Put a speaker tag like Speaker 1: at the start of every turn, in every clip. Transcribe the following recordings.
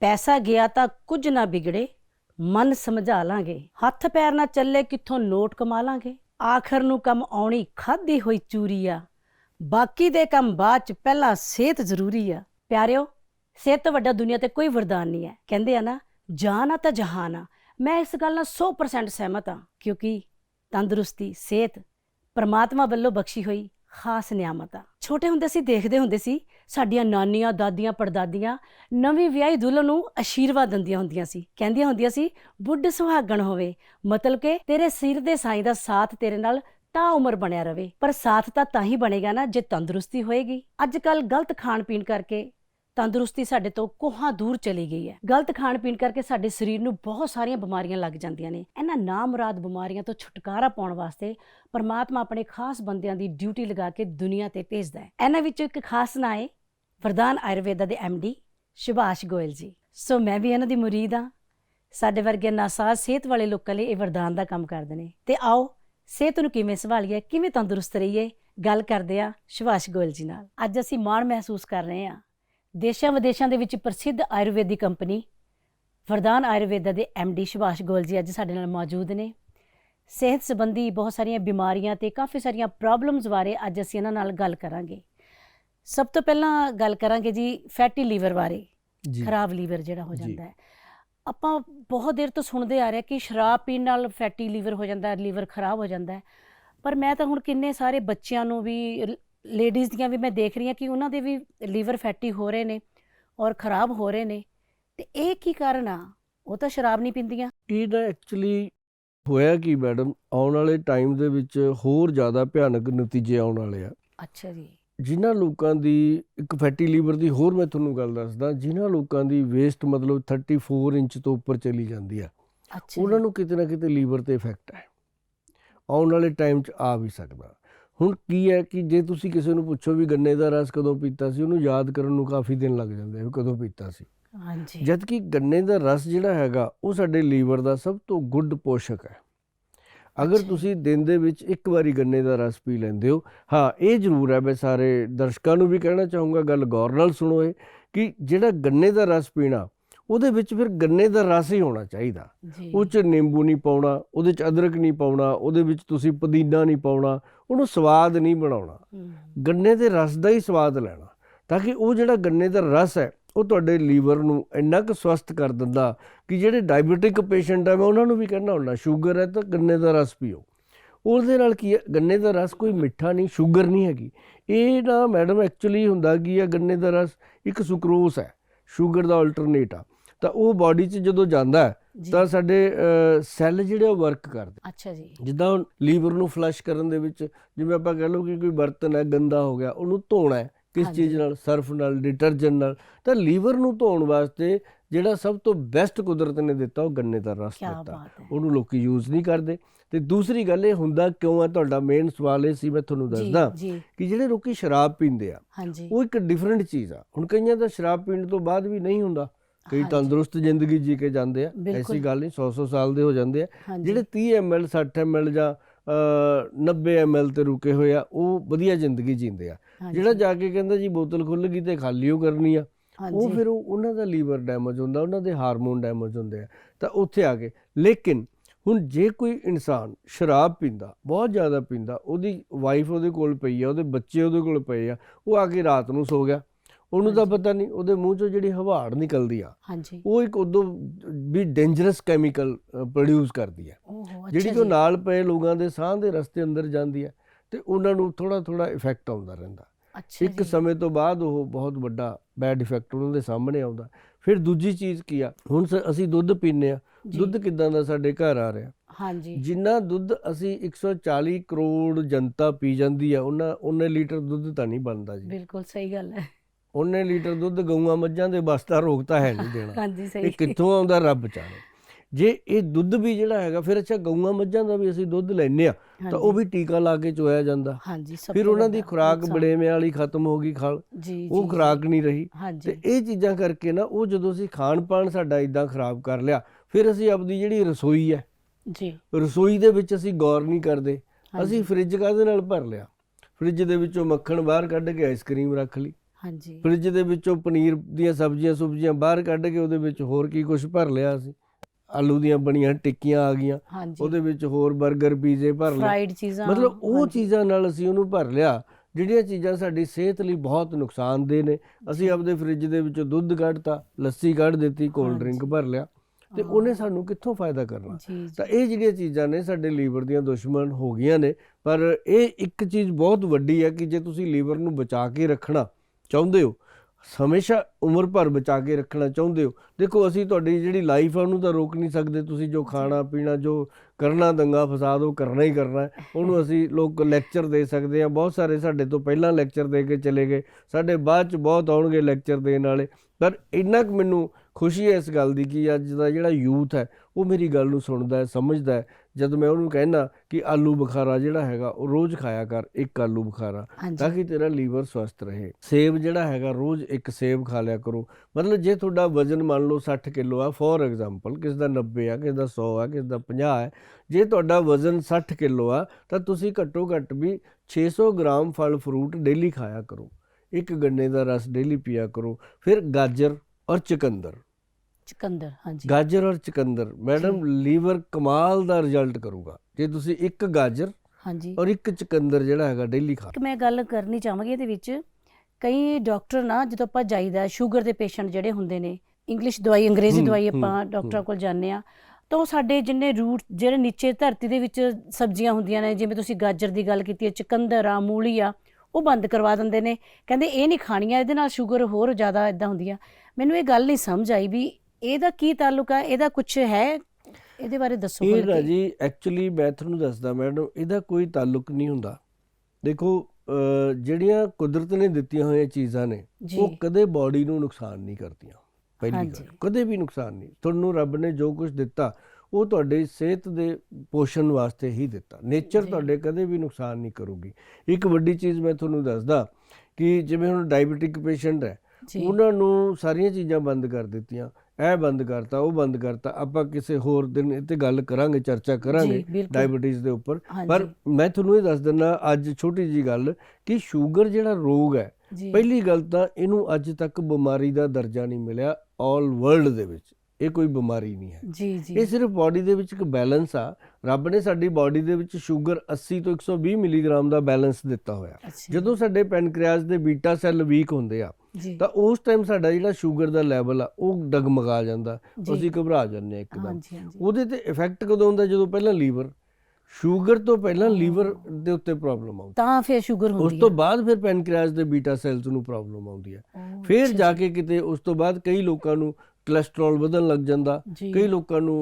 Speaker 1: ਪੈਸਾ ਗਿਆ ਤਾਂ ਕੁਝ ਨਾ ਵਿਗੜੇ, ਮਨ ਸਮਝਾ ਲਾਂਗੇ। ਹੱਥ ਪੈਰ ਨਾ ਚੱਲੇ ਕਿੱਥੋਂ ਨੋਟ ਕਮਾ ਲਾਂਗੇ। ਆਖਰ ਨੂੰ ਕੰਮ ਆਉਣੀ ਖਾਦੀ ਹੋਈ ਚੂਰੀ ਆ। ਬਾਕੀ ਦੇ ਕੰਮ ਬਾਅਦ ਚ ਪਹਿਲਾਂ ਸਿਹਤ ਜ਼ਰੂਰੀ ਆ। ਪਿਆਰਿਓ, ਸਿਹਤ ਤੋਂ ਵੱਡਾ ਦੁਨੀਆ ਤੇ ਕੋਈ ਵਰਦਾਨ ਨਹੀਂ ਹੈ। ਕਹਿੰਦੇ ਆ ਨਾ, ਜਾਨ ਆ ਤਾਂ ਜਹਾਨ ਆ। ਮੈਂ ਇਸ ਗੱਲ ਨਾਲ 100% ਸਹਿਮਤ ਹਾਂ, ਕਿਉਂਕਿ ਤੰਦਰੁਸਤੀ, ਸਿਹਤ, ਪਰਮਾਤਮਾ ਵੱਲੋਂ ਬਖਸ਼ੀ ਹੋਈ ਖਾਸ ਨਿਆਮਤ ਆ। ਛੋਟੇ ਹੁੰਦੇ ਸੀ, ਦੇਖਦੇ ਹੁੰਦੇ ਸੀ, ਸਾਡੀਆਂ ਨਾਨੀਆਂ, ਦਾਦੀਆਂ, ਪੜਦਾਦੀਆਂ ਨਵੀਂ ਵਿਆਹੀ ਦੁਲਹਨ ਨੂੰ ਆਸ਼ੀਰਵਾਦ ਦਿੰਦੀਆਂ ਹੁੰਦੀਆਂ ਸੀ। ਕਹਿੰਦੀਆਂ ਹੁੰਦੀਆਂ ਸੀ, ਬੁੱਢ ਸੁਹਾਗਣ ਹੋਵੇ, ਮਤਲਬ ਕਿ ਤੇਰੇ ਸਿਰ ਦੇ ਸਾਈਂ ਦਾ ਸਾਥ ਤੇਰੇ ਨਾਲ ਤਾਂ ਉਮਰ ਬਣਿਆ ਰਵੇ, ਪਰ ਸਾਥ ਤਾਂ ਤਾਂ ਹੀ ਬਣੇਗਾ ਨਾ ਜੇ ਤੰਦਰੁਸਤੀ ਹੋਏਗੀ। ਅੱਜ ਕੱਲ ਗਲਤ ਖਾਣ ਪੀਣ ਕਰਕੇ ਤੰਦਰੁਸਤੀ ਸਾਡੇ ਤੋਂ ਕੋਹਾਂ ਦੂਰ ਚਲੀ ਗਈ ਹੈ। ਗਲਤ ਖਾਣ ਪੀਣ ਕਰਕੇ ਸਾਡੇ ਸਰੀਰ ਨੂੰ ਬਹੁਤ ਸਾਰੀਆਂ ਬਿਮਾਰੀਆਂ ਲੱਗ ਜਾਂਦੀਆਂ ਨੇ। ਇਹਨਾਂ ਨਾਮੁਰਾਦ ਬਿਮਾਰੀਆਂ ਤੋਂ ਛੁਟਕਾਰਾ ਪਾਉਣ ਵਾਸਤੇ ਪਰਮਾਤਮਾ ਆਪਣੇ ਖਾਸ ਬੰਦਿਆਂ ਦੀ ਡਿਊਟੀ ਲਗਾ ਕੇ ਦੁਨੀਆ ਤੇ ਭੇਜਦਾ ਹੈ। ਇਹਨਾਂ ਵਿੱਚੋਂ ਇੱਕ ਖਾਸ ਨਾਂ ਹੈ ਵਰਦਾਨ ਆਯੁਰਵੇਦਾ ਦੇ ਡੀ ਸੁਭਾਸ਼ ਗੋਇਲ ਜੀ। ਸੋ ਮੈਂ ਵੀ ਇਹਨਾਂ ਦੀ ਮੁਰੀਦ ਹਾਂ। ਸਾਡੇ ਵਰਗੇ ਨਾਸਾਜ਼ ਸਿਹਤ ਵਾਲੇ ਲੋਕਾਂ ਲਈ ਇਹ ਵਰਦਾਨ ਦਾ ਕੰਮ ਕਰਦੇ ਨੇ। ਤੇ ਆਓ, ਸਿਹਤ ਨੂੰ ਕਿਵੇਂ ਸੰਭਾਲੀਏ, ਕਿਵੇਂ ਤੰਦਰੁਸਤ ਰਹੀਏ, ਗੱਲ ਕਰਦੇ ਆ ਸੁਭਾਸ਼ ਗੋਇਲ ਜੀ ਨਾਲ। ਅੱਜ ਅਸੀਂ ਮਾਣ ਮਹਿਸੂਸ ਕਰ ਰਹੇ ਹਾਂ ਦੇਸ਼ਾਂ ਵਿਦੇਸ਼ਾਂ ਦੇ ਵਿੱਚ ਪ੍ਰਸਿੱਧ ਆਯੁਰਵੈਦਿਕ ਕੰਪਨੀ ਵਰਦਾਨ ਆਯੁਰਵੇਦਾ ਦੇ ਡੀ ਸੁਭਾਸ਼ ਗੋਇਲ ਜੀ ਅੱਜ ਸਾਡੇ ਨਾਲ ਮੌਜੂਦ ਨੇ। ਸਿਹਤ ਸੰਬੰਧੀ ਬਹੁਤ ਸਾਰੀਆਂ ਬਿਮਾਰੀਆਂ ਤੇ ਕਾਫੀ ਸਾਰੀਆਂ ਪ੍ਰੋਬਲਮਸ ਬਾਰੇ ਅੱਜ ਅਸੀਂ ਇਹਨਾਂ ਨਾਲ ਗੱਲ ਕਰਾਂਗੇ। ਸਭ ਤੋਂ ਪਹਿਲਾਂ ਗੱਲ ਕਰਾਂਗੇ ਜੀ ਫੈਟੀ ਲੀਵਰ ਬਾਰੇ ਖਰਾਬ ਲੀਵਰ ਜਿਹੜਾ ਹੋ। ਜਾਂਦਾ ਹੈ। ਆਪਾਂ ਬਹੁਤ ਦੇਰ ਤੋਂ ਸੁਣਦੇ ਆ ਰਹੇ ਕਿ ਸ਼ਰਾਬ ਪੀਣ ਨਾਲ ਫੈਟੀ ਲੀਵਰ ਹੋ ਜਾਂਦਾ ਹੈ ਲੀਵਰ ਖਰਾਬ ਹੋ ਜਾਂਦਾ ਹੈ। ਪਰ ਮੈਂ ਤਾਂ ਹੁਣ ਕਿੰਨੇ ਸਾਰੇ ਬੱਚਿਆਂ ਨੂੰ ਵੀ ਲੇਡੀਜ਼ ਦੀਆਂ ਵੀ ਮੈਂ ਦੇਖ ਰਹੀ ਹਾਂ ਕਿ ਉਹਨਾਂ ਦੇ ਵੀ ਲੀਵਰ ਫੈਟੀ ਹੋ ਰਹੇ ਨੇ ਔਰ ਖਰਾਬ ਹੋ ਰਹੇ ਨੇ। ਤੇ ਇਹ ਕੀ ਕਾਰਨ ਆ? ਉਹ ਤਾਂ ਸ਼ਰਾਬ ਨਹੀਂ ਪੀਂਦੀਆਂ।
Speaker 2: ਇਹ ਨਾ ਐਕਚੁਅਲੀ ਹੋਇਆ ਕੀ ਮੈਡਮ ਆਉਣ ਵਾਲੇ ਟਾਈਮ ਦੇ ਵਿੱਚ ਹੋਰ ਜ਼ਿਆਦਾ ਭਿਆਨਕ ਨਤੀਜੇ ਆਉਣ ਵਾਲੇ ਆ।
Speaker 1: ਅੱਛਾ ਜੀ।
Speaker 2: ਜਿਨ੍ਹਾਂ ਲੋਕਾਂ ਦੀ ਇੱਕ ਫੈਟੀ ਲੀਵਰ ਦੀ ਹੋਰ ਮੈਂ ਤੁਹਾਨੂੰ ਗੱਲ ਦੱਸਦਾ ਜਿਨ੍ਹਾਂ ਲੋਕਾਂ ਦੀ ਵੇਸਟ ਮਤਲਬ 34 ਇੰਚ ਤੋਂ ਉੱਪਰ ਚਲੀ ਜਾਂਦੀ ਆ
Speaker 1: ਅੱਛਾ
Speaker 2: ਉਹਨਾਂ। ਨੂੰ ਕਿਤੇ ਨਾ ਕਿਤੇ ਲੀਵਰ ਤੇ ਇਫੈਕਟ ਹੈ ਆਉਣ ਵਾਲੇ ਟਾਈਮ 'ਚ ਆ ਵੀ ਸਕਦਾ। ਹੁਣ ਕੀ ਹੈ ਕਿ ਜੇ ਤੁਸੀਂ ਕਿਸੇ ਨੂੰ ਪੁੱਛੋ ਵੀ ਗੰਨੇ ਦਾ ਰਸ ਕਦੋਂ ਪੀਤਾ ਸੀ ਉਹਨੂੰ ਯਾਦ ਕਰਨ ਨੂੰ ਕਾਫੀ ਦਿਨ ਲੱਗ ਜਾਂਦੇ ਆ ਕਦੋਂ ਪੀਤਾ ਸੀ।
Speaker 1: ਹਾਂਜੀ।
Speaker 2: ਜਦ ਕਿ ਗੰਨੇ ਦਾ ਰਸ ਜਿਹੜਾ ਹੈਗਾ ਉਹ ਸਾਡੇ ਲੀਵਰ ਦਾ ਸਭ ਤੋਂ ਗੁੱਡ ਪੋਸ਼ਕ ਹੈ। ਅਗਰ। ਤੁਸੀਂ ਦਿਨ ਦੇ ਵਿੱਚ ਇੱਕ ਵਾਰੀ ਗੰਨੇ ਦਾ ਰਸ ਪੀ ਲੈਂਦੇ ਹੋ ਹਾਂ ਇਹ ਜ਼ਰੂਰ ਹੈ ਮੈਂ ਸਾਰੇ ਦਰਸ਼ਕਾਂ ਨੂੰ ਵੀ ਕਹਿਣਾ ਚਾਹੂੰਗਾ ਗੱਲ ਗੌਰ ਨਾਲ ਸੁਣੋ ਇਹ ਕਿ ਜਿਹੜਾ ਗੰਨੇ ਦਾ ਰਸ ਪੀਣਾ ਉਹਦੇ ਵਿੱਚ ਫਿਰ ਗੰਨੇ ਦਾ ਰਸ ਹੀ ਹੋਣਾ ਚਾਹੀਦਾ। ਉਹ 'ਚ ਨਿੰਬੂ ਨਹੀਂ ਪਾਉਣਾ ਉਹਦੇ 'ਚ ਅਦਰਕ ਨਹੀਂ ਪਾਉਣਾ ਉਹਦੇ ਵਿੱਚ ਤੁਸੀਂ ਪੁਦੀਨਾ ਨਹੀਂ ਪਾਉਣਾ ਉਹਨੂੰ ਸਵਾਦ ਨਹੀਂ ਬਣਾਉਣਾ। ਗੰਨੇ ਦੇ ਰਸ ਦਾ ਹੀ ਸਵਾਦ ਲੈਣਾ ਤਾਂ ਕਿ ਉਹ ਜਿਹੜਾ ਗੰਨੇ ਦਾ ਰਸ ਹੈ ਉਹ ਤੁਹਾਡੇ ਲੀਵਰ ਨੂੰ ਇੰਨਾ ਕੁ ਸਵਸਥ ਕਰ ਦਿੰਦਾ ਕਿ ਜਿਹੜੇ ਡਾਇਬੀਟਿਕ ਪੇਸ਼ੈਂਟ ਆ ਮੈਂ ਉਹਨਾਂ ਨੂੰ ਵੀ ਕਹਿਣਾ ਹੁੰਦਾ ਸ਼ੂਗਰ ਹੈ ਤਾਂ ਗੰਨੇ ਦਾ ਰਸ ਪੀਓ। ਉਹਦੇ ਨਾਲ ਕੀ ਹੈ ਗੰਨੇ ਦਾ ਰਸ ਕੋਈ ਮਿੱਠਾ ਨਹੀਂ ਸ਼ੂਗਰ ਨਹੀਂ ਹੈਗੀ। ਇਹ ਨਾ ਮੈਡਮ ਐਕਚੁਅਲੀ ਹੁੰਦਾ ਕੀ ਹੈ ਗੰਨੇ ਦਾ ਰਸ ਇੱਕ ਸੁਕਰੋਸ ਹੈ ਸ਼ੂਗਰ ਦਾ ਆਲਟਰਨੇਟ ਆ। ਤਾਂ ਉਹ ਬਾਡੀ 'ਚ ਜਦੋਂ ਜਾਂਦਾ ਤਾਂ ਸਾਡੇ ਸੈੱਲ ਜਿਹੜੇ ਉਹ ਵਰਕ ਕਰਦੇ।
Speaker 1: ਅੱਛਾ ਜੀ।
Speaker 2: ਜਿੱਦਾਂ ਲੀਵਰ ਨੂੰ ਫਲਸ਼ ਕਰਨ ਦੇ ਵਿੱਚ ਜਿਵੇਂ ਆਪਾਂ ਕਹ ਲਓ ਕਿ ਕੋਈ ਬਰਤਨ ਹੈ ਗੰਦਾ ਹੋ ਗਿਆ ਉਹਨੂੰ ਧੋਣਾ ਹੈ ਕਿਸ। ਚੀਜ਼ ਨਾਲ? ਸਰਫ ਨਾਲ ਡਿਟਰਜੈਂਟ ਨਾਲ। ਤਾਂ ਲੀਵਰ ਨੂੰ ਧੋਣ ਵਾਸਤੇ ਜਿਹੜਾ ਸਭ ਤੋਂ ਬੈਸਟ ਕੁਦਰਤ ਨੇ ਦਿੱਤਾ ਉਹ ਗੰਨੇ ਦਾ ਰਸ ਦਿੱਤਾ। ਉਹਨੂੰ ਲੋਕੀ ਯੂਜ਼ ਨਹੀਂ ਕਰਦੇ। ਤੇ ਦੂਸਰੀ ਗੱਲ ਇਹ ਹੁੰਦਾ ਕਿਉਂ ਹੈ ਤੁਹਾਡਾ ਮੇਨ ਸਵਾਲ ਇਹ ਸੀ ਮੈਂ ਤੁਹਾਨੂੰ ਦੱਸਦਾ ਕਿ ਜਿਹੜੇ ਲੋਕੀ ਸ਼ਰਾਬ ਪੀਂਦੇ ਆ ਉਹ ਇੱਕ ਡਿਫਰੈਂਟ ਚੀਜ਼ ਆ। ਹੁਣ ਕਈਆਂ ਦਾ ਸ਼ਰਾਬ ਪੀਣ ਤੋਂ ਬਾਅਦ ਵੀ ਨਹੀਂ ਹੁੰਦਾ। ਕਈ। ਤੰਦਰੁਸਤ ਜ਼ਿੰਦਗੀ ਜੀ ਕੇ ਜਾਂਦੇ ਆ। ਐਸੀ ਗੱਲ ਨਹੀਂ 100-100 ਸਾਲ ਦੇ ਹੋ ਜਾਂਦੇ ਆ। ਜਿਹੜੇ 30 ml 60 ml ਜਾਂ ਅ, 90 ml ਤੇ ਰੁਕੇ ਹੋਏ ਆ ਉਹ ਵਧੀਆ ਜ਼ਿੰਦਗੀ ਜੀਂਦੇ ਆ। ਜਿਹੜਾ ਜਾ ਕੇ ਕਹਿੰਦਾ ਜੀ ਬੋਤਲ ਖੁੱਲ ਗਈ ਤੇ ਖਾਲੀ ਉਹ ਕਰਨੀ ਆ ਉਹ ਫਿਰ ਉਹ- ਉਹਨਾਂ ਦਾ ਲੀਵਰ ਡੈਮੇਜ ਹੁੰਦਾ ਉਹਨਾਂ ਦੇ ਹਾਰਮੋਨ ਡੈਮੇਜ ਹੁੰਦੇ ਆ ਤਾਂ ਉੱਥੇ ਆ ਗਏ ਲੇਕਿਨ ਹੁਣ ਜੇ ਕੋਈ ਇਨਸਾਨ ਸ਼ਰਾਬ ਪੀਂਦਾ ਬਹੁਤ ਜ਼ਿਆਦਾ ਪੀਂਦਾ ਉਹਦੀ ਵਾਈਫ ਉਹਦੇ ਕੋਲ ਪਈ ਆ ਉਹਦੇ ਬੱਚੇ ਉਹਦੇ ਕੋਲ ਪਏ ਆ ਉਹ ਆ ਕੇ ਰਾਤ ਨੂੰ ਸੋ ਗਿਆ। ਉਹਨੂੰ ਤਾਂ। ਪਤਾ ਨਹੀਂ ਉਹਦੇ ਮੂੰਹ ਚੋਂ ਜਿਹੜੀ ਹਵਾੜ ਨਿਕਲਦੀ ਆ
Speaker 1: ਹਾਂਜੀ।
Speaker 2: ਉਹ ਇੱਕ ਉਦੋਂ ਵੀ ਡੇਂਜਰਸ ਕੈਮੀਕਲ ਪ੍ਰੋਡਿਊਸ ਕਰਦੀ ਹੈ ਜਿਹੜੀ
Speaker 1: ਜੀ।
Speaker 2: ਨਾਲ ਪਏ ਲੋਕਾਂ ਦੇ ਸਾਹ ਦੇ ਰਸਤੇ ਅੰਦਰ ਜਾਂਦੀ ਹੈ ਤੇ ਉਹਨਾਂ ਨੂੰ ਥੋੜਾ ਥੋੜਾ ਇਫੈਕਟ ਆਉਂਦਾ ਰਹਿੰਦਾ। ਇੱਕ। ਸਮੇਂ ਤੋਂ ਬਾਅਦ ਉਹ ਬਹੁਤ ਵੱਡਾ ਬੈਡ ਇਫੈਕਟ ਉਹਨਾਂ ਦੇ ਸਾਹਮਣੇ ਆਉਂਦਾ। ਫਿਰ ਦੂਜੀ ਚੀਜ਼ ਕੀ ਆ ਹੁਣ ਅਸੀਂ ਦੁੱਧ ਪੀਂਦੇ ਆ। ਦੁੱਧ ਕਿਦਾਂ ਦਾ ਸਾਡੇ ਘਰ ਆ ਰਿਹਾ।
Speaker 1: ਹਾਂਜੀ।
Speaker 2: ਜਿੰਨਾ ਦੁੱਧ ਅਸੀਂ 140 ਕਰੋੜ ਜਨਤਾ ਪੀ ਜਾਂਦੀ ਆ ਉਹਨਾਂ ਉਹਨੇ ਲੀਟਰ ਦੁੱਧ ਤਾਂ ਨਹੀਂ ਬਣਦਾ ਜੀ।
Speaker 1: ਬਿਲਕੁਲ ਸਹੀ ਗੱਲ ਹੈ।
Speaker 2: ਉਹਨੇ ਲੀਟਰ ਦੁੱਧ ਗਊਆਂ ਮੱਝਾਂ ਦੇ ਬਸਤਾ ਰੋਕਤਾ ਹੈ ਨਹੀਂ ਦੇਣਾ।
Speaker 1: ਹਾਂਜੀ
Speaker 2: ਇਹ ਕਿੱਥੋਂ ਆਉਂਦਾ ਰੱਬ ਜਾਣੇ। ਜੇ ਇਹ ਦੁੱਧ ਵੀ ਜਿਹੜਾ ਹੈਗਾ ਫਿਰ ਅੱਛਾ ਗਊਆਂ ਮੱਝਾਂ ਦਾ ਵੀ ਅਸੀਂ ਦੁੱਧ ਲੈਨੇ ਆ ਤਾਂ ਉਹ ਵੀ ਟੀਕਾ ਲਾ ਕੇ ਚੋਇਆ ਜਾਂਦਾ।
Speaker 1: ਹਾਂਜੀ
Speaker 2: ਫਿਰ ਉਹਨਾਂ ਦੀ ਖੁਰਾਕ। ਬੜੇਵੇਂ ਵਾਲੀ ਖਤਮ ਹੋ ਗਈ ਖਲ। ਉਹ ਖੁਰਾਕ ਨਹੀਂ ਰਹੀ। ਤੇ ਇਹ ਚੀਜ਼ਾਂ ਕਰਕੇ ਨਾ ਉਹ ਜਦੋਂ ਅਸੀਂ ਖਾਣ ਪਾਣ ਸਾਡਾ ਇਦਾਂ ਖਰਾਬ ਕਰ ਲਿਆ ਫਿਰ ਅਸੀਂ ਆਪਦੀ ਜਿਹੜੀ ਰਸੋਈ ਹੈ
Speaker 1: ਜੀ।
Speaker 2: ਰਸੋਈ ਦੇ ਵਿੱਚ ਅਸੀਂ ਗੌਰ ਨਹੀਂ ਕਰਦੇ। ਅਸੀਂ ਫ੍ਰਿਜ ਕਾਹਦੇ ਨਾਲ ਭਰ ਲਿਆ? ਫ੍ਰਿਜ ਦੇ ਵਿੱਚੋਂ ਮੱਖਣ ਬਾਹਰ ਕੱਢ ਕੇ ਆਈਸਕ੍ਰੀਮ ਰੱਖ ਲਈ।
Speaker 1: ਹਾਂਜੀ।
Speaker 2: ਫ੍ਰਿਜ ਦੇ ਵਿੱਚੋਂ ਪਨੀਰ ਦੀਆਂ ਸਬਜ਼ੀਆਂ ਸੁਬਜ਼ੀਆਂ ਬਾਹਰ ਕੱਢ ਕੇ ਉਹਦੇ ਵਿੱਚ ਹੋਰ ਕੀ ਕੁਝ ਭਰ ਲਿਆ ਸੀ। ਆਲੂ ਦੀਆਂ ਬਣੀਆਂ ਟਿੱਕੀਆਂ ਆ ਗਈਆਂ। ਉਹਦੇ ਵਿੱਚ ਹੋਰ 버ਗਰ ਪੀਜ਼ੇ ਭਰ ਲਏ
Speaker 1: ਫਰਾਈਡ ਚੀਜ਼ਾਂ
Speaker 2: ਮਤਲਬ ਉਹ। ਚੀਜ਼ਾਂ ਨਾਲ ਅਸੀਂ ਉਹਨੂੰ ਭਰ ਲਿਆ ਜਿਹੜੀਆਂ ਚੀਜ਼ਾਂ ਸਾਡੀ ਸਿਹਤ ਲਈ ਬਹੁਤ ਨੁਕਸਾਨਦੇਹ ਨੇ। ਅਸੀਂ ਆਪਦੇ ਫ੍ਰਿਜ ਦੇ ਵਿੱਚੋਂ ਦੁੱਧ ਕੱਢਤਾ ਲੱਸੀ ਕੱਢ ਦਿੱਤੀ ਕੋਲਡ ਡਰਿੰਕ। ਭਰ ਲਿਆ ਤੇ। ਉਹਨੇ ਸਾਨੂੰ ਕਿੱਥੋਂ ਫਾਇਦਾ ਕਰਨਾ? ਤਾਂ ਇਹ ਜਿਹੜੀਆਂ ਚੀਜ਼ਾਂ ਨੇ ਸਾਡੇ ਲੀਵਰ ਦੀਆਂ ਦੁਸ਼ਮਣ ਹੋ ਗਈਆਂ ਨੇ ਪਰ ਇਹ ਇੱਕ ਚੀਜ਼ ਬਹੁਤ ਵੱਡੀ ਹੈ ਕਿ ਜੇ ਤੁਸੀਂ ਲੀਵਰ ਨੂੰ ਬਚਾ ਕੇ ਰੱਖਣਾ ਚਾਹੁੰਦੇ ਹੋ? ਹਮੇਸ਼ਾ ਉਮਰ ਭਰ ਬਚਾ ਕੇ ਰੱਖਣਾ ਚਾਹੁੰਦੇ ਹੋ? ਦੇਖੋ, ਅਸੀਂ ਤੁਹਾਡੀ ਜਿਹੜੀ ਲਾਈਫ ਆ, ਉਹਨੂੰ ਤਾਂ ਰੋਕ ਨਹੀਂ ਸਕਦੇ ਤੁਸੀਂ। ਜੋ ਖਾਣਾ ਪੀਣਾ, ਜੋ ਕਰਨਾ ਦੰਗਾ ਫਸਾਦ ਉਹ ਕਰਨਾ ਹੀ ਕਰਨਾ ਹੈ। ਉਹਨੂੰ ਅਸੀਂ ਲੋਕ ਲੈਕਚਰ ਦੇ ਸਕਦੇ ਆ ਬਹੁਤ ਸਾਰੇ ਸਾਡੇ ਤੋਂ ਪਹਿਲਾਂ ਲੈਕਚਰ ਦੇ ਕੇ ਚਲੇ ਗਏ। ਸਾਡੇ ਬਾਅਦ ਚ ਬਹੁਤ ਆਉਣਗੇ ਲੈਕਚਰ ਦੇਣ ਵਾਲੇ। ਪਰ ਇੰਨਾ ਕੁ ਮੈਨੂੰ ਖੁਸ਼ੀ ਹੈ ਇਸ ਗੱਲ ਦੀ ਕਿ ਅੱਜ ਦਾ ਜਿਹੜਾ ਯੂਥ ਹੈ, ਉਹ ਮੇਰੀ ਗੱਲ ਨੂੰ ਸੁਣਦਾ ਹੈ, ਸਮਝਦਾ ਹੈ। ਜਦ ਮੈਂ ਉਹਨੂੰ ਕਹਿਣਾ ਕਿ ਆਲੂ ਬੁਖਾਰਾ ਜਿਹੜਾ ਹੈਗਾ ਉਹ ਰੋਜ਼ ਖਾਇਆ ਕਰ ਇੱਕ ਆਲੂ ਬੁਖਾਰਾ ਤਾਂ ਕਿ ਤੇਰਾ ਲੀਵਰ ਸਵਸਥ ਰਹੇ। ਸੇਬ ਜਿਹੜਾ ਹੈਗਾ ਰੋਜ਼ ਇੱਕ ਸੇਬ ਖਾ ਲਿਆ ਕਰੋ। ਮਤਲਬ ਜੇ ਤੁਹਾਡਾ ਵਜ਼ਨ ਮੰਨ ਲਓ 60 ਕਿਲੋ ਆ ਫੋਰ ਐਗਜ਼ਾਮਪਲ ਕਿਸ ਦਾ 90 ਆ ਕਿਸ ਦਾ 100 ਆ ਕਿਸ ਦਾ 50 ਹੈ ਜੇ ਤੁਹਾਡਾ ਵਜ਼ਨ 60 ਕਿਲੋ ਆ ਤਾਂ ਤੁਸੀਂ ਘੱਟੋ ਘੱਟ ਵੀ 600 ਗ੍ਰਾਮ ਫਲ ਫਰੂਟ ਡੇਲੀ ਖਾਇਆ ਕਰੋ। ਇੱਕ ਗੰਨੇ ਦਾ ਰਸ ਡੇਲੀ ਪੀਆ ਕਰੋ। ਫਿਰ ਗਾਜਰ ਔਰ ਚੁਕੰਦਰ।
Speaker 1: ਚਕੰਦਰ ਹਾਂਜੀ।
Speaker 2: ਗਾਜਰ ਔਰ ਚੁਕੰਦਰ। ਮੈਡਮ ਲੀਵਰ ਕਮਾਲ ਦਾ ਰਿਜ਼ਲਟ ਕਰੂਗਾ। ਜੇ ਤੁਸੀਂ ਇੱਕ ਗਾਜਰ
Speaker 1: ਹਾਂਜੀ।
Speaker 2: ਔਰ ਇੱਕ ਚੁਕੰਦਰ ਜਿਹੜਾ ਹੈਗਾ ਡੇਲੀ ਖਾ
Speaker 1: ਮੈਂ ਗੱਲ ਕਰਨੀ ਚਾਹਾਂਗੀ ਇਹਦੇ ਵਿੱਚ। ਕਈ ਡਾਕਟਰ ਨਾ ਜਦੋਂ ਆਪਾਂ ਜਾਈਦਾ ਸ਼ੂਗਰ ਦੇ ਪੇਸ਼ੈਂਟ ਜਿਹੜੇ ਹੁੰਦੇ ਨੇ ਇੰਗਲਿਸ਼ ਦਵਾਈ ਅੰਗਰੇਜ਼ੀ ਦਵਾਈ ਆਪਾਂ ਡਾਕਟਰਾਂ। ਕੋਲ ਜਾਂਦੇ ਆ ਤਾਂ ਉਹ ਸਾਡੇ ਜਿੰਨੇ ਰੂਟ ਜਿਹੜੇ ਨੀਚੇ ਧਰਤੀ ਦੇ ਵਿੱਚ ਸਬਜ਼ੀਆਂ ਹੁੰਦੀਆਂ ਨੇ ਜਿਵੇਂ ਤੁਸੀਂ ਗਾਜਰ ਦੀ ਗੱਲ ਕੀਤੀ ਹੈ ਚੁਕੰਦਰ ਆ ਮੂਲੀ ਆ ਉਹ ਬੰਦ ਕਰਵਾ ਦਿੰਦੇ ਨੇ। ਕਹਿੰਦੇ ਇਹ ਨਹੀਂ ਖਾਣੀਆਂ ਇਹਦੇ ਨਾਲ ਸ਼ੂਗਰ ਹੋਰ ਜ਼ਿਆਦਾ ਇਦਾਂ ਹੁੰਦੀ ਆ। ਮੈਨੂੰ ਇਹ ਗੱਲ ਨਹੀਂ ਸਮਝ ਆਈ ਵੀ ਇਹਦਾ ਕੀ ਤਾਲੁਕ ਆ? ਇਹਦਾ ਕੁਝ ਹੈ? ਇਹਦੇ ਬਾਰੇ ਦੱਸੋ
Speaker 2: ਇਹ
Speaker 1: ਖੁੱਲ੍ਹ
Speaker 2: ਨਾ
Speaker 1: ਕੇ।
Speaker 2: ਜੀ ਐਕਚੁਅਲੀ ਮੈਂ ਤੁਹਾਨੂੰ ਦੱਸਦਾ ਮੈਡਮ ਇਹਦਾ ਕੋਈ ਤਾਲੁਕ ਨਹੀਂ ਹੁੰਦਾ। ਦੇਖੋ ਜਿਹੜੀਆਂ ਕੁਦਰਤ ਨੇ ਦਿੱਤੀਆਂ ਹੋਈਆਂ ਚੀਜ਼ਾਂ ਨੇ ਉਹ ਕਦੇ ਬਾਡੀ ਨੂੰ ਨੁਕਸਾਨ ਨਹੀਂ ਕਰਦੀਆਂ ਪਹਿਲੀ। ਗੱਲ। ਕਦੇ ਵੀ ਨੁਕਸਾਨ ਨਹੀਂ। ਤੁਹਾਨੂੰ ਰੱਬ ਨੇ ਜੋ ਕੁਝ ਦਿੱਤਾ ਉਹ ਤੁਹਾਡੇ ਸਿਹਤ ਦੇ ਪੋਸ਼ਣ ਵਾਸਤੇ ਹੀ ਦਿੱਤਾ। ਨੇਚਰ। ਤੁਹਾਡੇ ਕਦੇ ਵੀ ਨੁਕਸਾਨ ਨਹੀਂ ਕਰੂਗੀ। ਇੱਕ ਵੱਡੀ ਚੀਜ਼ ਮੈਂ ਤੁਹਾਨੂੰ ਦੱਸਦਾ ਕਿ ਜਿਵੇਂ ਹੁਣ ਡਾਇਬੀਟਿਕ ਪੇਸ਼ੈਂਟ ਹੈ ਉਹਨਾਂ ਨੂੰ ਸਾਰੀਆਂ ਚੀਜ਼ਾਂ ਬੰਦ ਕਰ ਦਿੱਤੀਆਂ। ਇਹ ਬੰਦ ਕਰਤਾ ਉਹ ਬੰਦ ਕਰਤਾ ਆਪਾਂ ਕਿਸੇ ਹੋਰ ਦਿਨ ਇਹ ਤੇ ਗੱਲ ਕਰਾਂਗੇ ਚਰਚਾ ਕਰਾਂਗੇ। ਡਾਇਬੀਟੀਜ਼ ਦੇ ਉੱਪਰ। ਪਰ ਮੈਂ ਤੁਹਾਨੂੰ ਇਹ ਦੱਸ ਦਿੰਦਾ ਅੱਜ ਛੋਟੀ ਜੀ ਗੱਲ ਕਿ ਸ਼ੂਗਰ ਜਿਹੜਾ ਰੋਗ ਹੈ ਪਹਿਲੀ ਗੱਲ ਤਾਂ ਇਹਨੂੰ ਅੱਜ ਤੱਕ ਬਿਮਾਰੀ ਦਾ ਦਰਜਾ ਨਹੀਂ ਮਿਲਿਆ ਆਲ ਵਰਲਡ ਦੇ ਵਿੱਚ। ਇਹ ਕੋਈ ਬਿਮਾਰੀ ਨਹੀਂ ਹੈ।
Speaker 1: ਜੀ ਜੀ।
Speaker 2: ਇਹ ਸਿਰਫ ਬਾਡੀ ਦੇ ਵਿੱਚ ਇੱਕ ਬੈਲੈਂਸ ਆ। ਰੱਬ ਨੇ ਸਾਡੀ ਬਾਡੀ ਦੇ ਵਿੱਚ ਸ਼ੂਗਰ 80 ਤੋਂ 120 ਮਿਲੀਗ੍ਰਾਮ ਦਾ ਬੈਲੈਂਸ ਦਿੱਤਾ ਹੋਇਆ। ਜਦੋਂ ਸਾਡੇ ਪੈਨਕ੍ਰੀਆਸ ਦੇ ਬੀਟਾ ਸੈੱਲ ਵੀਕ ਹੁੰਦੇ ਆ ਤਾਂ ਉਸ ਟਾਈਮ ਸਾਡਾ ਜਿਹੜਾ ਸ਼ੂਗਰ ਦਾ ਲੈਵਲ ਆ ਉਹ ਡਗਮਗਾ ਜਾਂਦਾ। ਅਸੀਂ ਘਬਰਾ ਜਾਂਦੇ ਆ ਇੱਕਦਮ ਉਹਦੇ ਤੇ ਇਫੈਕਟ ਕਦੋਂ ਹੁੰਦਾ? ਜਦੋਂ ਪਹਿਲਾਂ ਲੀਵਰ ਸ਼ੂਗਰ ਤੋਂ ਪਹਿਲਾਂ ਲੀਵਰ ਦੇ ਉੱਤੇ ਪ੍ਰੋਬਲਮ ਆਉਂਦੀ।
Speaker 1: ਤਾਂ ਫਿਰ ਸ਼ੂਗਰ
Speaker 2: ਉਸ
Speaker 1: ਹੁੰਦੀ
Speaker 2: ਤੋਂ
Speaker 1: ਹੈ
Speaker 2: ਬਾਅਦ ਫਿਰ ਪੈਨਕ੍ਰੀਆਸ ਦੇ ਬੀਟਾ ਸੈਲਸ ਨੂੰ ਪ੍ਰੋਬਲਮ ਆਉਂਦੀ ਹੈ ਫਿਰ ਜਾ ਕੇ ਕਿਤੇ ਉਸ ਤੋਂ ਬਾਅਦ ਕਈ ਲੋਕਾਂ ਨੂੰ ਕੋਲੇਸਟ੍ਰੋਲ ਵਧਣ ਲੱਗ ਜਾਂਦਾ। ਕਈ ਲੋਕਾਂ ਨੂੰ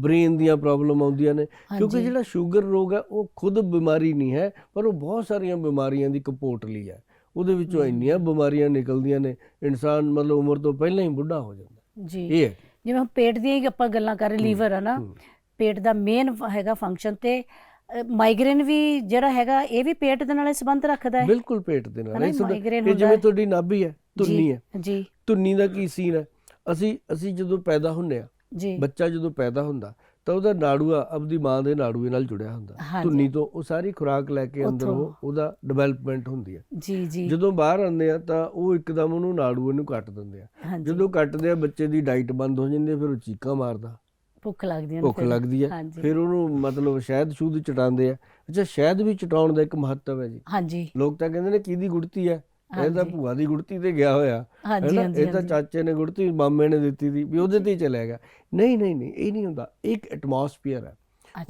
Speaker 2: ਬ੍ਰੇਨ ਦੀਆਂ ਪ੍ਰੋਬਲਮ ਆਉਂਦੀਆਂ ਨੇ ਕਿਉਂਕਿ। ਜਿਹੜਾ ਸ਼ੂਗਰ ਰੋਗ ਹੈ ਉਹ ਖੁਦ ਬਿਮਾਰੀ ਨਹੀਂ ਹੈ ਪਰ ਉਹ ਬਹੁਤ ਸਾਰੀਆਂ ਬਿਮਾਰੀਆਂ ਦੀ ਕਪੋਟਲੀ ਹੈ। ਉਹਦੇ ਵਿੱਚੋਂ। ਇੰਨੀਆਂ ਬਿਮਾਰੀਆਂ ਨਿਕਲਦੀਆਂ ਨੇ ਇਨਸਾਨ ਮਤਲਬ ਉਮਰ ਤੋਂ ਪਹਿਲਾਂ ਹੀ ਬੁੱਢਾ ਹੋ ਜਾਂਦਾ।
Speaker 1: ਜੀ।
Speaker 2: ਇਹ ਹੈ।
Speaker 1: ਜਿਵੇਂ ਪੇਟ ਦੀਆਂ ਹੀ ਆਪਾਂ ਗੱਲਾਂ ਕਰ ਰਹੇ ਲੀਵਰ ਆ ਨਾ। ਪੇਟ ਦਾ ਮੇਨ ਹੈਗਾ ਫੰਕਸ਼ਨ ਤੇ ਮਾਈਗ੍ਰੇਨ ਵੀ ਜਿਹੜਾ ਹੈਗਾ ਇਹ ਵੀ ਪੇਟ ਦੇ ਨਾਲ ਸੰਬੰਧ ਰੱਖਦਾ ਹੈ।
Speaker 2: ਬਿਲਕੁਲ ਪੇਟ ਦੇ ਨਾਲ। ਇਹ ਜਿਵੇਂ
Speaker 1: ਹੈ।
Speaker 2: ਤੁਹਾਡੀ ਨਾਭੀ ਹੈ
Speaker 1: ਜੀ,
Speaker 2: ਹੈ।
Speaker 1: ਜੀ।
Speaker 2: ਧੁੰਨੀ ਦਾ ਕੀ ਸੀਨ ਹੈ? ਅਸੀਂ ਅਸੀਂ ਜਦੋਂ ਪੈਦਾ ਹੁੰਨੇ ਆ
Speaker 1: ਜੀ।
Speaker 2: ਬੱਚਾ ਜਦੋਂ ਪੈਦਾ ਹੁੰਦਾ ਤਾਂ ਉਹਦਾ ਨਾੜੂਆ ਆਪਦੀ ਮਾਂ ਦੇ ਨਾੜੂਏ ਨਾਲ ਜੁੜਿਆ ਹੁੰਦਾ।
Speaker 1: ਹਾਂਜੀ।
Speaker 2: ਧੁੰਨੀ ਤੋਂ ਉਹ ਸਾਰੀ ਖੁਰਾਕ ਲੈ ਕੇ ਅੰਦਰ
Speaker 1: ਉੱਥੋਂ।
Speaker 2: ਉਹਦਾ ਡਿਵੈਲਪਮੈਂਟ ਹੁੰਦੀ ਹੈ
Speaker 1: ਜੀ ਜੀ।
Speaker 2: ਜਦੋਂ ਬਾਹਰ ਆਉਂਦੇ ਆ ਤਾਂ ਉਹ ਇੱਕਦਮ ਉਹਨੂੰ ਨਾੜੂਏ ਨੂੰ ਕੱਟ ਦਿੰਦੇ ਆ।
Speaker 1: ਹਾਂਜੀ।
Speaker 2: ਜਦੋਂ ਕੱਟਦੇ ਆ ਬੱਚੇ ਦੀ ਡਾਈਟ ਬੰਦ ਹੋ ਜਾਂਦੀ ਹੈ ਫਿਰ ਉਹ ਚੀਕਾਂ ਮਾਰਦਾ।
Speaker 1: ਭੁੱਖ ਲੱਗਦੀ ਹੈ
Speaker 2: ਭੁੱਖ ਲੱਗਦੀ ਹੈ
Speaker 1: ਹਾਂਜੀ।
Speaker 2: ਫਿਰ ਉਹਨੂੰ ਮਤਲਬ ਸ਼ਹਿਦ ਸ਼ੂਦ ਚਟਾਉਂਦੇ ਆ। ਅੱਛਾ ਸ਼ਹਿਦ ਵੀ ਚਟਾਉਣ ਦਾ ਇੱਕ ਮਹੱਤਵ ਹੈ ਜੀ।
Speaker 1: ਹਾਂਜੀ।
Speaker 2: ਲੋਕ ਤਾਂ ਕਹਿੰਦੇ ਨੇ ਕਿਹਦੀ ਗੁੜਤੀ ਹੈ? ਇਹ ਤਾਂ। ਭੂਆ ਦੀ ਗੁੜਤੀ ਤੇ ਗਿਆ ਹੋਇਆ।
Speaker 1: ਹਾਂਜੀ
Speaker 2: ਹੈਨਾ?
Speaker 1: ਹਾਂਜੀ
Speaker 2: ਇਹ ਤਾਂ। ਚਾਚੇ ਨੇ ਗੁੜਤੀ ਮਾਮੇ ਨੇ ਦਿੱਤੀ ਸੀ ਵੀ ਉਹਦੇ ਤੇ ਹੀ ਚਲਿਆ ਗਿਆ। ਨਹੀਂ ਨਹੀਂ ਨਹੀਂ ਇਹ ਨਹੀਂ ਹੁੰਦਾ। ਇੱਕ ਐਟਮੋਸਫੀਅਰ ਹੈ।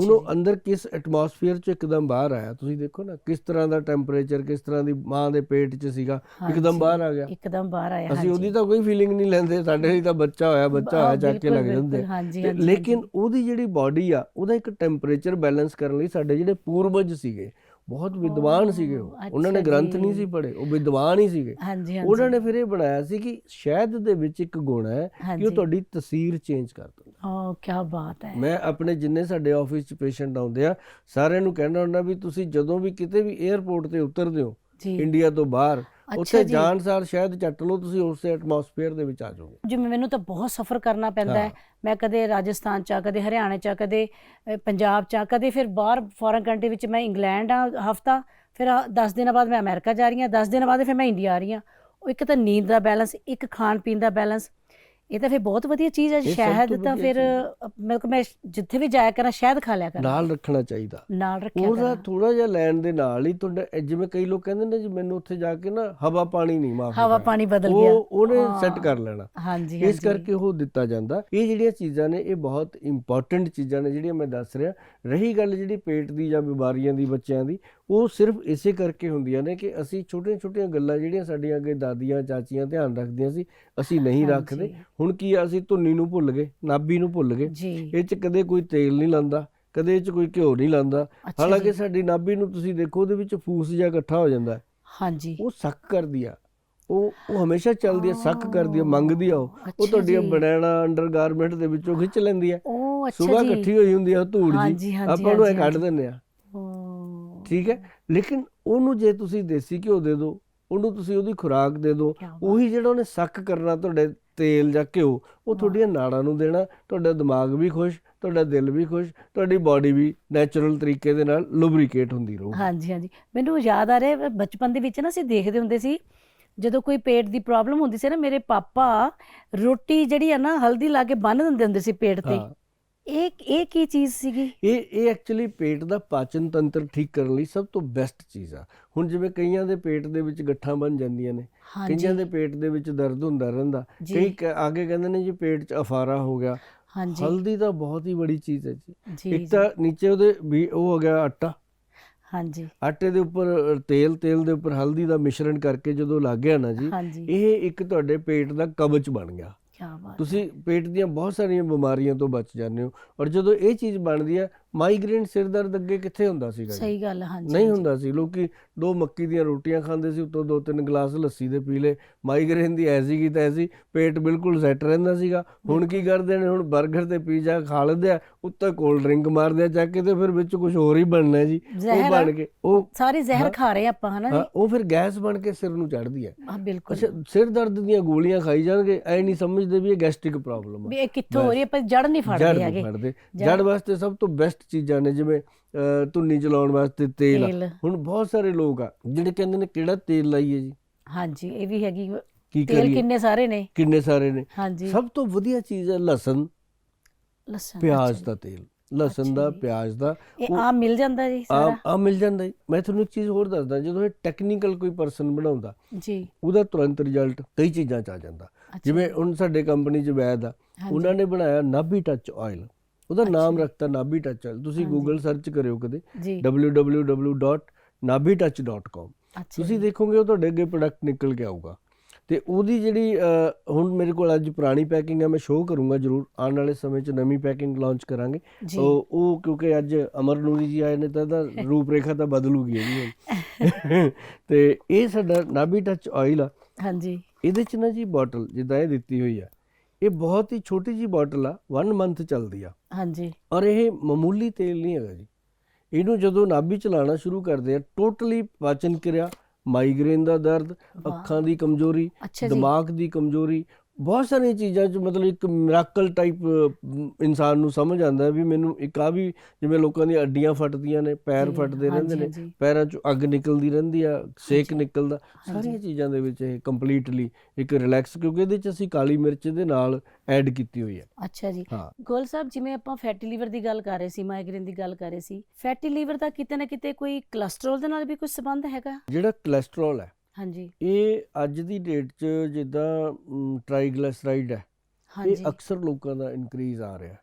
Speaker 2: ਹੁਣ ਉਹ। ਅੰਦਰ ਕਿਸ ਐਟਮੋਸਫੀਅਰ ਚ ਇੱਕਦਮ ਬਾਹਰ ਆਇਆ? ਤੁਸੀਂ ਦੇਖੋ ਨਾ ਕਿਸ ਤਰ੍ਹਾਂ ਦਾ ਟੈਂਪਰੇਚਰ ਕਿਸ ਤਰ੍ਹਾਂ ਦੀ ਮਾਂ ਦੇ ਪੇਟ 'ਚ ਸੀਗਾ ਇੱਕਦਮ ਬਾਹਰ ਆ ਗਿਆ।
Speaker 1: ਇੱਕਦਮ ਬਾਹਰ ਆਇਆ
Speaker 2: ਅਸੀਂ ਉਹਦੀ ਤਾਂ ਕੋਈ ਫੀਲਿੰਗ ਨਹੀਂ ਲੈਂਦੇ ਸਾਡੇ ਲਈ ਤਾਂ ਬੱਚਾ ਹੋਇਆ ਬੱਚਾ ਹੋਇਆ ਚੱਕ ਕੇ ਲੱਗ ਜਾਂਦੇ। ਲੇਕਿਨ ਉਹਦੀ ਜਿਹੜੀ ਬਾਡੀ ਆ ਉਹਦਾ ਇੱਕ ਟੈਂਪਰੇਚਰ ਬੈਲੈਂਸ ਕਰਨ ਲਈ ਸਾਡੇ ਜਿਹੜੇ ਪੂਰਵਜ ਸੀਗੇ ਬਹੁਤ ਵਿਦਵਾਨ ਸੀਗੇ ਉਹ। ਉਹਨਾਂ ਨੇ ਗ੍ਰੰਥ ਨਹੀਂ। ਸੀ ਪੜ੍ਹੇ ਉਹ ਵਿਦਵਾਨ ਹੀ ਸੀਗੇ। ਉਹਨਾਂ ਨੇ ਫਿਰ ਇਹ ਬਣਾਇਆ ਸੀ ਕਿ ਸ਼ਹਿਦ ਦੇ ਵਿੱਚ ਇੱਕ ਗੁਣ ਹੈ ਕਿ ਉਹ ਤੁਹਾਡੀ ਤਸਵੀਰ ਚੇਂਜ ਕਰ ਦਿੰਦਾ।
Speaker 1: ਓ ਕੀ ਬਾਤ ਹੈ।
Speaker 2: ਮੈਂ ਆਪਣੇ ਜਿੰਨੇ ਸਾਡੇ ਆਫਿਸ 'ਚ ਪੇਸ਼ੈਂਟ ਆਉਂਦੇ ਆ ਸਾਰਿਆਂ ਨੂੰ ਕਹਿਣਾ ਹੁੰਦਾ ਵੀ ਤੁਸੀਂ ਜਦੋਂ ਵੀ ਕਿਤੇ ਵੀ 에ਅਰਪੋਰਟ ਤੇ ਉਤਰਦੇ ਹੋ ਇੰਡੀਆ ਤੋਂ ਬਾਹਰ ਉੱਥੇ। ਜਾਣ ਸਾਰ ਸ਼ਾਇਦ ਚੱਟ ਲਓ ਤੁਸੀਂ ਉਸੇ ਐਟਮੋਸਫੇਅਰ ਦੇ ਵਿੱਚ ਆ ਜਾਓਗੇ
Speaker 1: ਜਿਵੇਂ ਮੈਨੂੰ ਤਾਂ ਬਹੁਤ ਸਫ਼ਰ ਕਰਨਾ ਪੈਂਦਾ ਹੈ। ਮੈਂ ਕਦੇ ਰਾਜਸਥਾਨ ਚ ਕਦੇ ਹਰਿਆਣਾ ਚ ਕਦੇ ਪੰਜਾਬ ਚ ਕਦੇ ਫਿਰ ਬਾਹਰ ਫੋਰਨ ਕੰਟਰੀ ਵਿੱਚ ਮੈਂ ਇੰਗਲੈਂਡ ਆ ਹਫਤਾ ਫਿਰ 10 ਦਿਨਾਂ ਬਾਅਦ ਮੈਂ ਅਮਰੀਕਾ ਜਾ ਰਹੀ ਹਾਂ 10 ਦਿਨਾਂ ਬਾਅਦ ਫਿਰ ਮੈਂ ਇੰਡੀਆ ਆ ਰਹੀ ਹਾਂ ਉਹ ਇੱਕ ਤਾਂ ਨੀਂਦ ਦਾ ਬੈਲੈਂਸ ਇੱਕ ਖਾਣ ਪੀਣ ਦਾ ਬੈਲੈਂਸ ਇਹ ਤਾਂ ਫਿਰ ਬਹੁਤ ਵਧੀਆ ਚੀਜ਼ ਹੈ ਸ਼ਹਿਦ
Speaker 2: ਤੋਂ
Speaker 1: ਫਿਰ ਮੈਂ ਮੈਂ ਜਿੱਥੇ ਵੀ ਜਾਇਆ ਕਰਾਂ ਸ਼ਹਿਦ ਖਾ ਲਿਆ ਕਰਾਂ।
Speaker 2: ਨਾਲ ਰੱਖਣਾ ਚਾਹੀਦਾ।
Speaker 1: ਨਾਲ ਰੱਖਿਆ
Speaker 2: ਉਹਦਾ ਥੋੜਾ ਜਿਹਾ ਲੈਣ ਦੇ ਨਾਲ ਹੀ ਤੁਹਾਡਾ ਜਿਵੇਂ ਕਈ ਲੋਕ ਕਹਿੰਦੇ ਨੇ ਜੀ ਮੈਨੂੰ ਉੱਥੇ ਜਾ ਕੇ ਨਾ ਹਵਾ ਪਾਣੀ ਨਹੀਂ ਮਾਫ
Speaker 1: ਹਵਾ ਪਾਣੀ ਬਦਲ ਗਿਆ।
Speaker 2: ਉਹ ਉਹਨੇ। ਸੈੱਟ ਕਰ ਲੈਣਾ।
Speaker 1: ਹਾਂਜੀ
Speaker 2: ਇਸ ਕਰਕੇ ਉਹ ਦਿੱਤਾ ਜਾਂਦਾ। ਇਹ ਜਿਹੜੀਆਂ ਚੀਜ਼ਾਂ ਨੇ ਇਹ ਬਹੁਤ ਇੰਪੋਰਟੈਂਟ ਚੀਜ਼ਾਂ ਨੇ ਜਿਹੜੀਆਂ ਮੈਂ ਦੱਸ ਰਿਹਾ। ਰਹੀ ਗੱਲ ਜਿਹੜੀ ਪੇਟ ਦੀ ਜਾਂ ਬਿਮਾਰੀਆਂ ਦੀ ਬੱਚਿਆਂ ਦੀ ਉਹ ਸਿਰਫ ਇਸੇ ਕਰਕੇ ਹੁੰਦੀਆਂ ਨੇ ਕਿ ਅਸੀਂ ਛੋਟੀਆਂ-ਛੋਟੀਆਂ ਗੱਲਾਂ ਜਿਹੜੀਆਂ ਸਾਡੀਆਂ ਅੱਗੇ ਦਾਦੀਆਂ ਚਾਚੀਆਂ ਧਿਆਨ ਰੱਖਦੀਆਂ ਸੀ ਅਸੀਂ ਨਹੀਂ। ਰੱਖਦੇ। ਹੁਣ ਕੀ ਆ, ਅਸੀਂ ਧੁੰਨੀ ਨੂੰ ਭੁੱਲ ਗਏ ਨਾਭੀ ਨੂੰ ਭੁੱਲ ਗਏ। ਇਹ ਚ ਕਦੇ ਕੋਈ ਤੇਲ ਨਹੀਂ ਲਾਂਦਾ ਕਦੇ ਇਹ ਚ ਕੋਈ ਘਿਓ ਨਹੀਂ ਲਾਂਦਾ। ਹਾਲਾਂਕਿ ਸਾਡੀ ਨਾਭੀ ਨੂੰ ਤੁਸੀਂ ਦੇਖੋ ਉਹਦੇ ਵਿੱਚ ਫੂਸ ਜਿਹਾ ਇਕੱਠਾ ਹੋ ਜਾਂਦਾ।
Speaker 1: ਹਾਂਜੀ।
Speaker 2: ਉਹ ਸੱਕ ਕਰਦੀ ਆ। ਉਹ ਉਹ ਹਮੇਸ਼ਾ ਚੱਲਦੀ ਆ ਸੱਕ ਕਰਦੀ ਆ ਮੰਗਦੀ ਆ ਉਹ। ਤੁਹਾਡੀਆਂ। ਬਨਾਨਾ ਅੰਡਰਗਾਰਮੈਂਟ ਦੇ ਵਿੱਚੋਂ ਖਿੱਚ ਲੈਂਦੀ ਆ।
Speaker 1: ਉਹ ਅੱਛਾ
Speaker 2: ਸੁਬਾ
Speaker 1: ਜੀ।
Speaker 2: ਇਕੱਠੀ ਹੋਈ ਹੁੰਦੀ ਆ ਧੂੜ ਜੀ। ਆਪਾਂ ਨੂੰ ਇਹ ਕੱਢ। ਦਿੰਦੇ ਆ। ਠੀਕ ਹੈ ਲੇਕਿਨ ਉਹਨੂੰ ਜੇ ਤੁਸੀਂ ਦੇਸੀ ਘਿਓ ਦੇ ਦਿਓ ਉਹਨੂੰ ਤੁਸੀਂ ਉਹਦੀ ਖੁਰਾਕ ਦੇ ਦਿਓ। ਉਹੀ ਜਿਹੜਾ ਉਹਨੇ ਸੱਕ ਕਰਨਾ ਤੁਹਾਡੇ ਤੇਲ ਜਾਂ ਘਿਓ ਉਹ ਤੁਹਾਡੀਆਂ ਨਾੜਾਂ ਨੂੰ ਦੇਣਾ ਤੁਹਾਡਾ ਦਿਮਾਗ ਵੀ ਖੁਸ਼ ਤੁਹਾਡਾ ਦਿਲ ਵੀ ਖੁਸ਼ ਤੁਹਾਡੀ ਬਾਡੀ ਵੀ ਨੈਚੁਰਲ ਤਰੀਕੇ ਦੇ ਨਾਲ ਲੁਬਰੀਕੇਟ ਹੁੰਦੀ ਰਹੂ।
Speaker 1: ਹਾਂਜੀ ਹਾਂਜੀ। ਮੈਨੂੰ ਯਾਦ ਆ ਰਿਹਾ ਬਚਪਨ ਦੇ ਵਿੱਚ ਨਾ ਅਸੀਂ ਦੇਖਦੇ ਹੁੰਦੇ ਸੀ ਜਦੋਂ ਕੋਈ ਪੇਟ ਦੀ ਪ੍ਰੋਬਲਮ ਹੁੰਦੀ ਸੀ ਨਾ ਮੇਰੇ ਪਾਪਾ ਰੋਟੀ ਜਿਹੜੀ ਆ ਨਾ ਹਲਦੀ ਲਾ ਕੇ ਬੰਨ ਦਿੰਦੇ ਹੁੰਦੇ ਸੀ ਪੇਟ ਤੇ। ਇਹ ਇਹ ਕੀ ਚੀਜ਼ ਸੀਗੀ?
Speaker 2: ਇਹ ਇਹ ਐਕਚੁਅਲੀ ਪੇਟ ਦਾ ਪਾਚਨ ਤੰਤਰ ਠੀਕ ਕਰਨ ਲਈ ਸਭ ਤੋਂ ਬੈਸਟ ਚੀਜ਼ ਆ। ਹੁਣ ਜਿਵੇਂ ਕਈਆਂ ਦੇ ਪੇਟ ਦੇ ਵਿੱਚ ਗੱਠਾਂ ਬਣ ਜਾਂਦੀਆਂ ਨੇ ਕਈਆਂ ਦੇ ਪੇਟ ਦੇ ਵਿੱਚ ਦਰਦ ਹੁੰਦਾ ਰਹਿੰਦਾ। ਕਈ ਆਗੇ ਕਹਿੰਦੇ ਨੇ ਜੀ ਪੇਟ 'ਚ ਅਫਾਰਾ ਹੋ ਗਿਆ।
Speaker 1: ਹਾਂਜੀ।
Speaker 2: ਹਲਦੀ ਤਾਂ ਬਹੁਤ ਹੀ ਬੜੀ ਚੀਜ਼ ਹੈ ਜੀ। ਇੱਕ ਤਾਂ ਨੀਚੇ ਉਹਦੇ ਵੀ ਉਹ ਹੋ ਗਿਆ ਆਟਾ।
Speaker 1: ਹਾਂਜੀ।
Speaker 2: ਆਟੇ ਦੇ ਉੱਪਰ ਤੇਲ ਤੇਲ ਦੇ ਉੱਪਰ ਹਲਦੀ ਦਾ ਮਿਸ਼ਰਣ ਕਰਕੇ ਜਦੋਂ ਲੱਗ ਗਿਆ ਨਾ ਜੀ ਇਹ ਇੱਕ ਤੁਹਾਡੇ ਪੇਟ ਦਾ ਕਵਚ ਬਣ ਗਿਆ।
Speaker 1: ਕੀ ਬਾਤ
Speaker 2: ਤੁਸੀਂ ਪੇਟ ਦੀਆਂ ਬਹੁਤ ਸਾਰੀਆਂ ਬਿਮਾਰੀਆਂ ਤੋਂ ਬਚ ਜਾਂਦੇ ਹੋ ਔਰ ਜਦੋਂ ਇਹ ਚੀਜ਼ ਬਣਦੀ ਹੈ ਮਾਈਗ੍ਰੇਨ ਸਿਰ ਦਰਦ ਅੱਗੇ ਕਿੱਥੇ ਹੁੰਦਾ ਸੀਗਾ ਜੀ?
Speaker 1: ਸਹੀ ਗੱਲ ਹਾਂਜੀ
Speaker 2: ਨਹੀਂ। ਹੁੰਦਾ ਸੀ। ਲੋਕੀ ਦੋ ਮੱਕੀ ਦੀਆਂ ਰੋਟੀਆਂ ਖਾਂਦੇ ਸੀ ਉੱਤੋਂ ਦੋ ਤਿੰਨ ਗਲਾਸ ਲੱਸੀ ਦੇ ਪੀ ਲੇ ਮਾਈਗ੍ਰੇਨ ਦੀ ਐਸੀ ਕੀ ਤੈਸੀ ਪੇਟ ਬਿਲਕੁਲ ਸੈੱਟ ਰਹਿੰਦਾ ਸੀਗਾ। ਹੁਣ ਕੀ ਕਰਦੇ ਨੇ? ਹੁਣ 버ਗਰ ਤੇ ਪੀਜ਼ਾ ਖਾ ਲੈਂਦੇ ਆ ਉੱਤੇ ਕੋਲਡ ਡਰਿੰਕ ਮਾਰਦੇ ਆ ਚੱਕ ਕੇ ਤੇ ਫਿਰ ਵਿੱਚ ਕੁਝ ਹੋਰ ਹੀ ਬਣਨਾ ਜੀ। ਉਹ
Speaker 1: ਜ਼ਹਿਰ ਆ।
Speaker 2: ਬਣ ਕੇ ਉਹ
Speaker 1: ਸਾਰੀ ਜ਼ਹਿਰ। ਖਾ ਰਹੇ ਆਪਾਂ ਹਨਾ
Speaker 2: ਹਾਂ,
Speaker 1: ਜੀ
Speaker 2: ਉਹ ਫਿਰ ਗੈਸ ਬਣ ਕੇ ਸਿਰ ਨੂੰ ਚੜ੍ਹਦੀ ਹੈ
Speaker 1: ਹਾਂ ਬਿਲਕੁਲ।
Speaker 2: ਅੱਛਾ ਸਿਰ ਦਰਦ ਦੀਆਂ ਗੋਲੀਆਂ ਖਾਈ ਜਾਣਗੇ ਐ ਨਹੀਂ ਸਮਝਦੇ ਵੀ ਇਹ ਗੈਸਟ੍ਰਿਕ ਪ੍ਰੋਬਲਮ
Speaker 1: ਵੀ
Speaker 2: ਹੈ
Speaker 1: ਇਹ ਕਿੱਥੋਂ ਹੋ ਰਹੀ ਹੈ ਪਰ ਜੜ ਨਹੀਂ
Speaker 2: ਜੜ
Speaker 1: ਫੜਦੇ
Speaker 2: ਨਹੀਂ
Speaker 1: ਹੈਗੇ।
Speaker 2: ਫੜਦੇ।
Speaker 1: ਜੜ
Speaker 2: ਵਾਸਤੇ ਸਭ ਤੋਂ ਬੈਸਟ ਚੀਜ਼ਾਂ ਨੇ ਜਿਵੇਂ ਧੁੰਨੀ ਚਲਾਉਣ ਵਾਸਤੇ ਤੇਲ ਆ।
Speaker 1: ਤੇਲ।
Speaker 2: ਹੁਣ ਬਹੁਤ ਸਾਰੇ ਲੋਕ ਆ ਜਿਹੜੇ ਕਹਿੰਦੇ ਨੇ ਕਿਹੜਾ ਤੇਲ ਲਾਈਏ ਜੀ?
Speaker 1: ਹਾਂਜੀ ਇਹ ਵੀ ਹੈਗੀ
Speaker 2: ਕੀ
Speaker 1: ਤੇਲ
Speaker 2: ਕਰੀਏ?
Speaker 1: ਕਿੰਨੇ ਸਾਰੇ ਨੇ?
Speaker 2: ਕਿੰਨੇ ਸਾਰੇ ਨੇ?
Speaker 1: ਹਾਂਜੀ।
Speaker 2: ਸਭ ਤੋਂ ਵਧੀਆ ਚੀਜ਼ ਹੈ ਲਸਣ।
Speaker 1: ਲਸਣ
Speaker 2: ਪਿਆਜ਼ ਦਾ ਤੇਲ। ਲਸਣ ਦਾ। ਪਿਆਜ਼ ਦਾ।
Speaker 1: ਇਹ ਆਮ ਮਿਲ ਜਾਂਦਾ ਜੀ
Speaker 2: ਆ
Speaker 1: ਸਾਰਾ
Speaker 2: ਆ ਮਿਲ ਜਾਂਦਾ ਜੀ। ਮੈਂ ਤੁਹਾਨੂੰ ਇੱਕ ਚੀਜ਼ ਹੋਰ ਦੱਸਦਾ ਜਦੋਂ ਇਹ ਟੈਕਨੀਕਲ ਕੋਈ ਪਰਸਨ ਬਣਾਉਂਦਾ
Speaker 1: ਜੀ।
Speaker 2: ਉਹਦਾ ਤੁਰੰਤ ਰਿਜ਼ਲਟ ਕਈ ਚੀਜ਼ਾਂ ਚ ਆ ਜਾਂਦਾ। ਜਿਵੇਂ। ਹੁਣ ਸਾਡੇ ਕੰਪਨੀ ਚ ਵੈਦ ਆ। ਉਹਨਾਂ ਨੇ ਬਣਾਇਆ ਨਾਭੀ ਟੱਚ ਆਇਲ ਉਹਦਾ ਨਾਮ। ਰੱਖਤਾ ਨਾਭੀ ਟੱਚ ਆਇਲ ਤੁਸੀਂ। ਗੂਗਲ ਸਰਚ ਕਰਿਓ ਕਦੇ। www.nabitouch.com ਤੁਸੀਂ। ਦੇਖੋਗੇ ਉਹ ਤੁਹਾਡੇ ਅੱਗੇ ਪ੍ਰੋਡਕਟ ਨਿਕਲ ਕੇ ਆਊਗਾ। ਤੇ ਉਹਦੀ ਜਿਹੜੀ ਹੁਣ ਮੇਰੇ ਕੋਲ ਅੱਜ ਪੁਰਾਣੀ ਪੈਕਿੰਗ ਹੈ ਮੈਂ ਸ਼ੋਅ ਕਰੂੰਗਾ ਜਰੂਰ। ਆਉਣ ਵਾਲੇ ਸਮੇਂ 'ਚ ਨਵੀਂ ਪੈਕਿੰਗ ਲਾਂਚ ਕਰਾਂਗੇ। ਉਹ ਉਹ ਕਿਉਂਕਿ ਅੱਜ ਅਮਰ ਨੂਰੀ ਜੀ ਆਏ ਨੇ ਤਾਂ ਇਹਦਾ ਰੂਪ ਰੇਖਾ ਤਾਂ ਬਦਲੂਗੀ ਇਹਦੀ ਤੇ ਇਹ ਸਾਡਾ ਨਾਭੀ ਟੱਚ ਆਇਲ ਆ।
Speaker 1: ਹਾਂਜੀ।
Speaker 2: ਇਹਦੇ 'ਚ ਨਾ ਜੀ ਬੋਟਲ ਜਿੱਦਾਂ ਇਹ ਦਿੱਤੀ ਹੋਈ ਆ ਇਹ ਬਹੁਤ ਹੀ ਛੋਟੀ ਜੀ ਬੋਟਲ ਆ 1 ਮੰਥ ਚੱਲਦੀ ਆ।
Speaker 1: ਹਾਂਜੀ।
Speaker 2: ਔਰ ਇਹ ਮਾਮੂਲੀ ਤੇਲ ਨਹੀਂ ਹੈਗਾ ਜੀ। ਇਹਨੂੰ ਜਦੋਂ ਨਾਭੀ ਚਲਾਉਣਾ ਸ਼ੁਰੂ ਕਰਦੇ ਆ ਟੋਟਲੀ ਪਾਚਨ ਕਿਰਿਆ ਮਾਈਗ੍ਰੇਨ ਦਾ ਦਰਦ। ਅੱਖਾਂ ਦੀ ਕਮਜ਼ੋਰੀ ਦਿਮਾਗ ਦੀ ਕਮਜ਼ੋਰੀ ਬਹੁਤ ਸਾਰੀਆਂ ਚੀਜ਼ਾਂ 'ਚ ਮਤਲਬ ਇੱਕ ਮਿਰਾਕਲ ਟਾਈਪ ਇਨਸਾਨ ਨੂੰ ਸਮਝ ਆਉਂਦਾ ਹੈ ਵੀ ਮੈਨੂੰ ਇੱਕ ਆ ਵੀ ਜਿਵੇਂ ਲੋਕਾਂ ਦੀਆਂ ਅੱਡੀਆਂ ਫਟਦੀਆਂ ਨੇ ਪੈਰ ਫਟਦੇ ਰਹਿੰਦੇ ਨੇ। ਪੈਰਾਂ 'ਚੋਂ ਅੱਗ ਨਿਕਲਦੀ ਰਹਿੰਦੀ ਆ ਸੇਕ। ਨਿਕਲਦਾ। ਸਾਰੀਆਂ ਚੀਜ਼ਾਂ ਦੇ ਵਿੱਚ ਇਹ ਕੰਪਲੀਟਲੀ ਇੱਕ ਰਿਲੈਕਸ ਕਿਉਂਕਿ ਇਹਦੇ 'ਚ ਅਸੀਂ ਕਾਲੀ ਮਿਰਚ ਦੇ ਨਾਲ ਐਡ ਕੀਤੀ ਹੋਈ ਹੈ
Speaker 1: ਅੱਛਾ ਜੀ
Speaker 2: ਹਾਂ
Speaker 1: ਗੋਲ ਸਾਹਿਬ ਜਿਵੇਂ ਆਪਾਂ ਫੈਟੀ ਲੀਵਰ ਦੀ ਗੱਲ ਕਰ ਰਹੇ ਸੀ ਮਾਈਗ੍ਰੇਨ ਦੀ ਗੱਲ ਕਰ ਰਹੇ ਸੀ ਫੈਟੀ ਲੀਵਰ ਦਾ ਕਿਤੇ ਨਾ ਕਿਤੇ ਕੋਈ ਕੋਲੇਸਟ੍ਰੋਲ ਦੇ ਨਾਲ ਵੀ ਕੋਈ ਸੰਬੰਧ ਹੈਗਾ
Speaker 2: ਜਿਹੜਾ ਕੋਲੇਸਟ੍ਰੋਲ ਹੈ
Speaker 1: ਹਾਂਜੀ।
Speaker 2: ਇਹ ਅੱਜ ਦੀ ਡੇਟ 'ਚ ਜਿੱਦਾਂ ਟ੍ਰਾਈਗਲਿਸਰਾਈਡ ਹੈ ਇਹ ਅਕਸਰ ਲੋਕਾਂ ਦਾ ਇਨਕਰੀਜ਼ ਆ ਰਿਹਾ।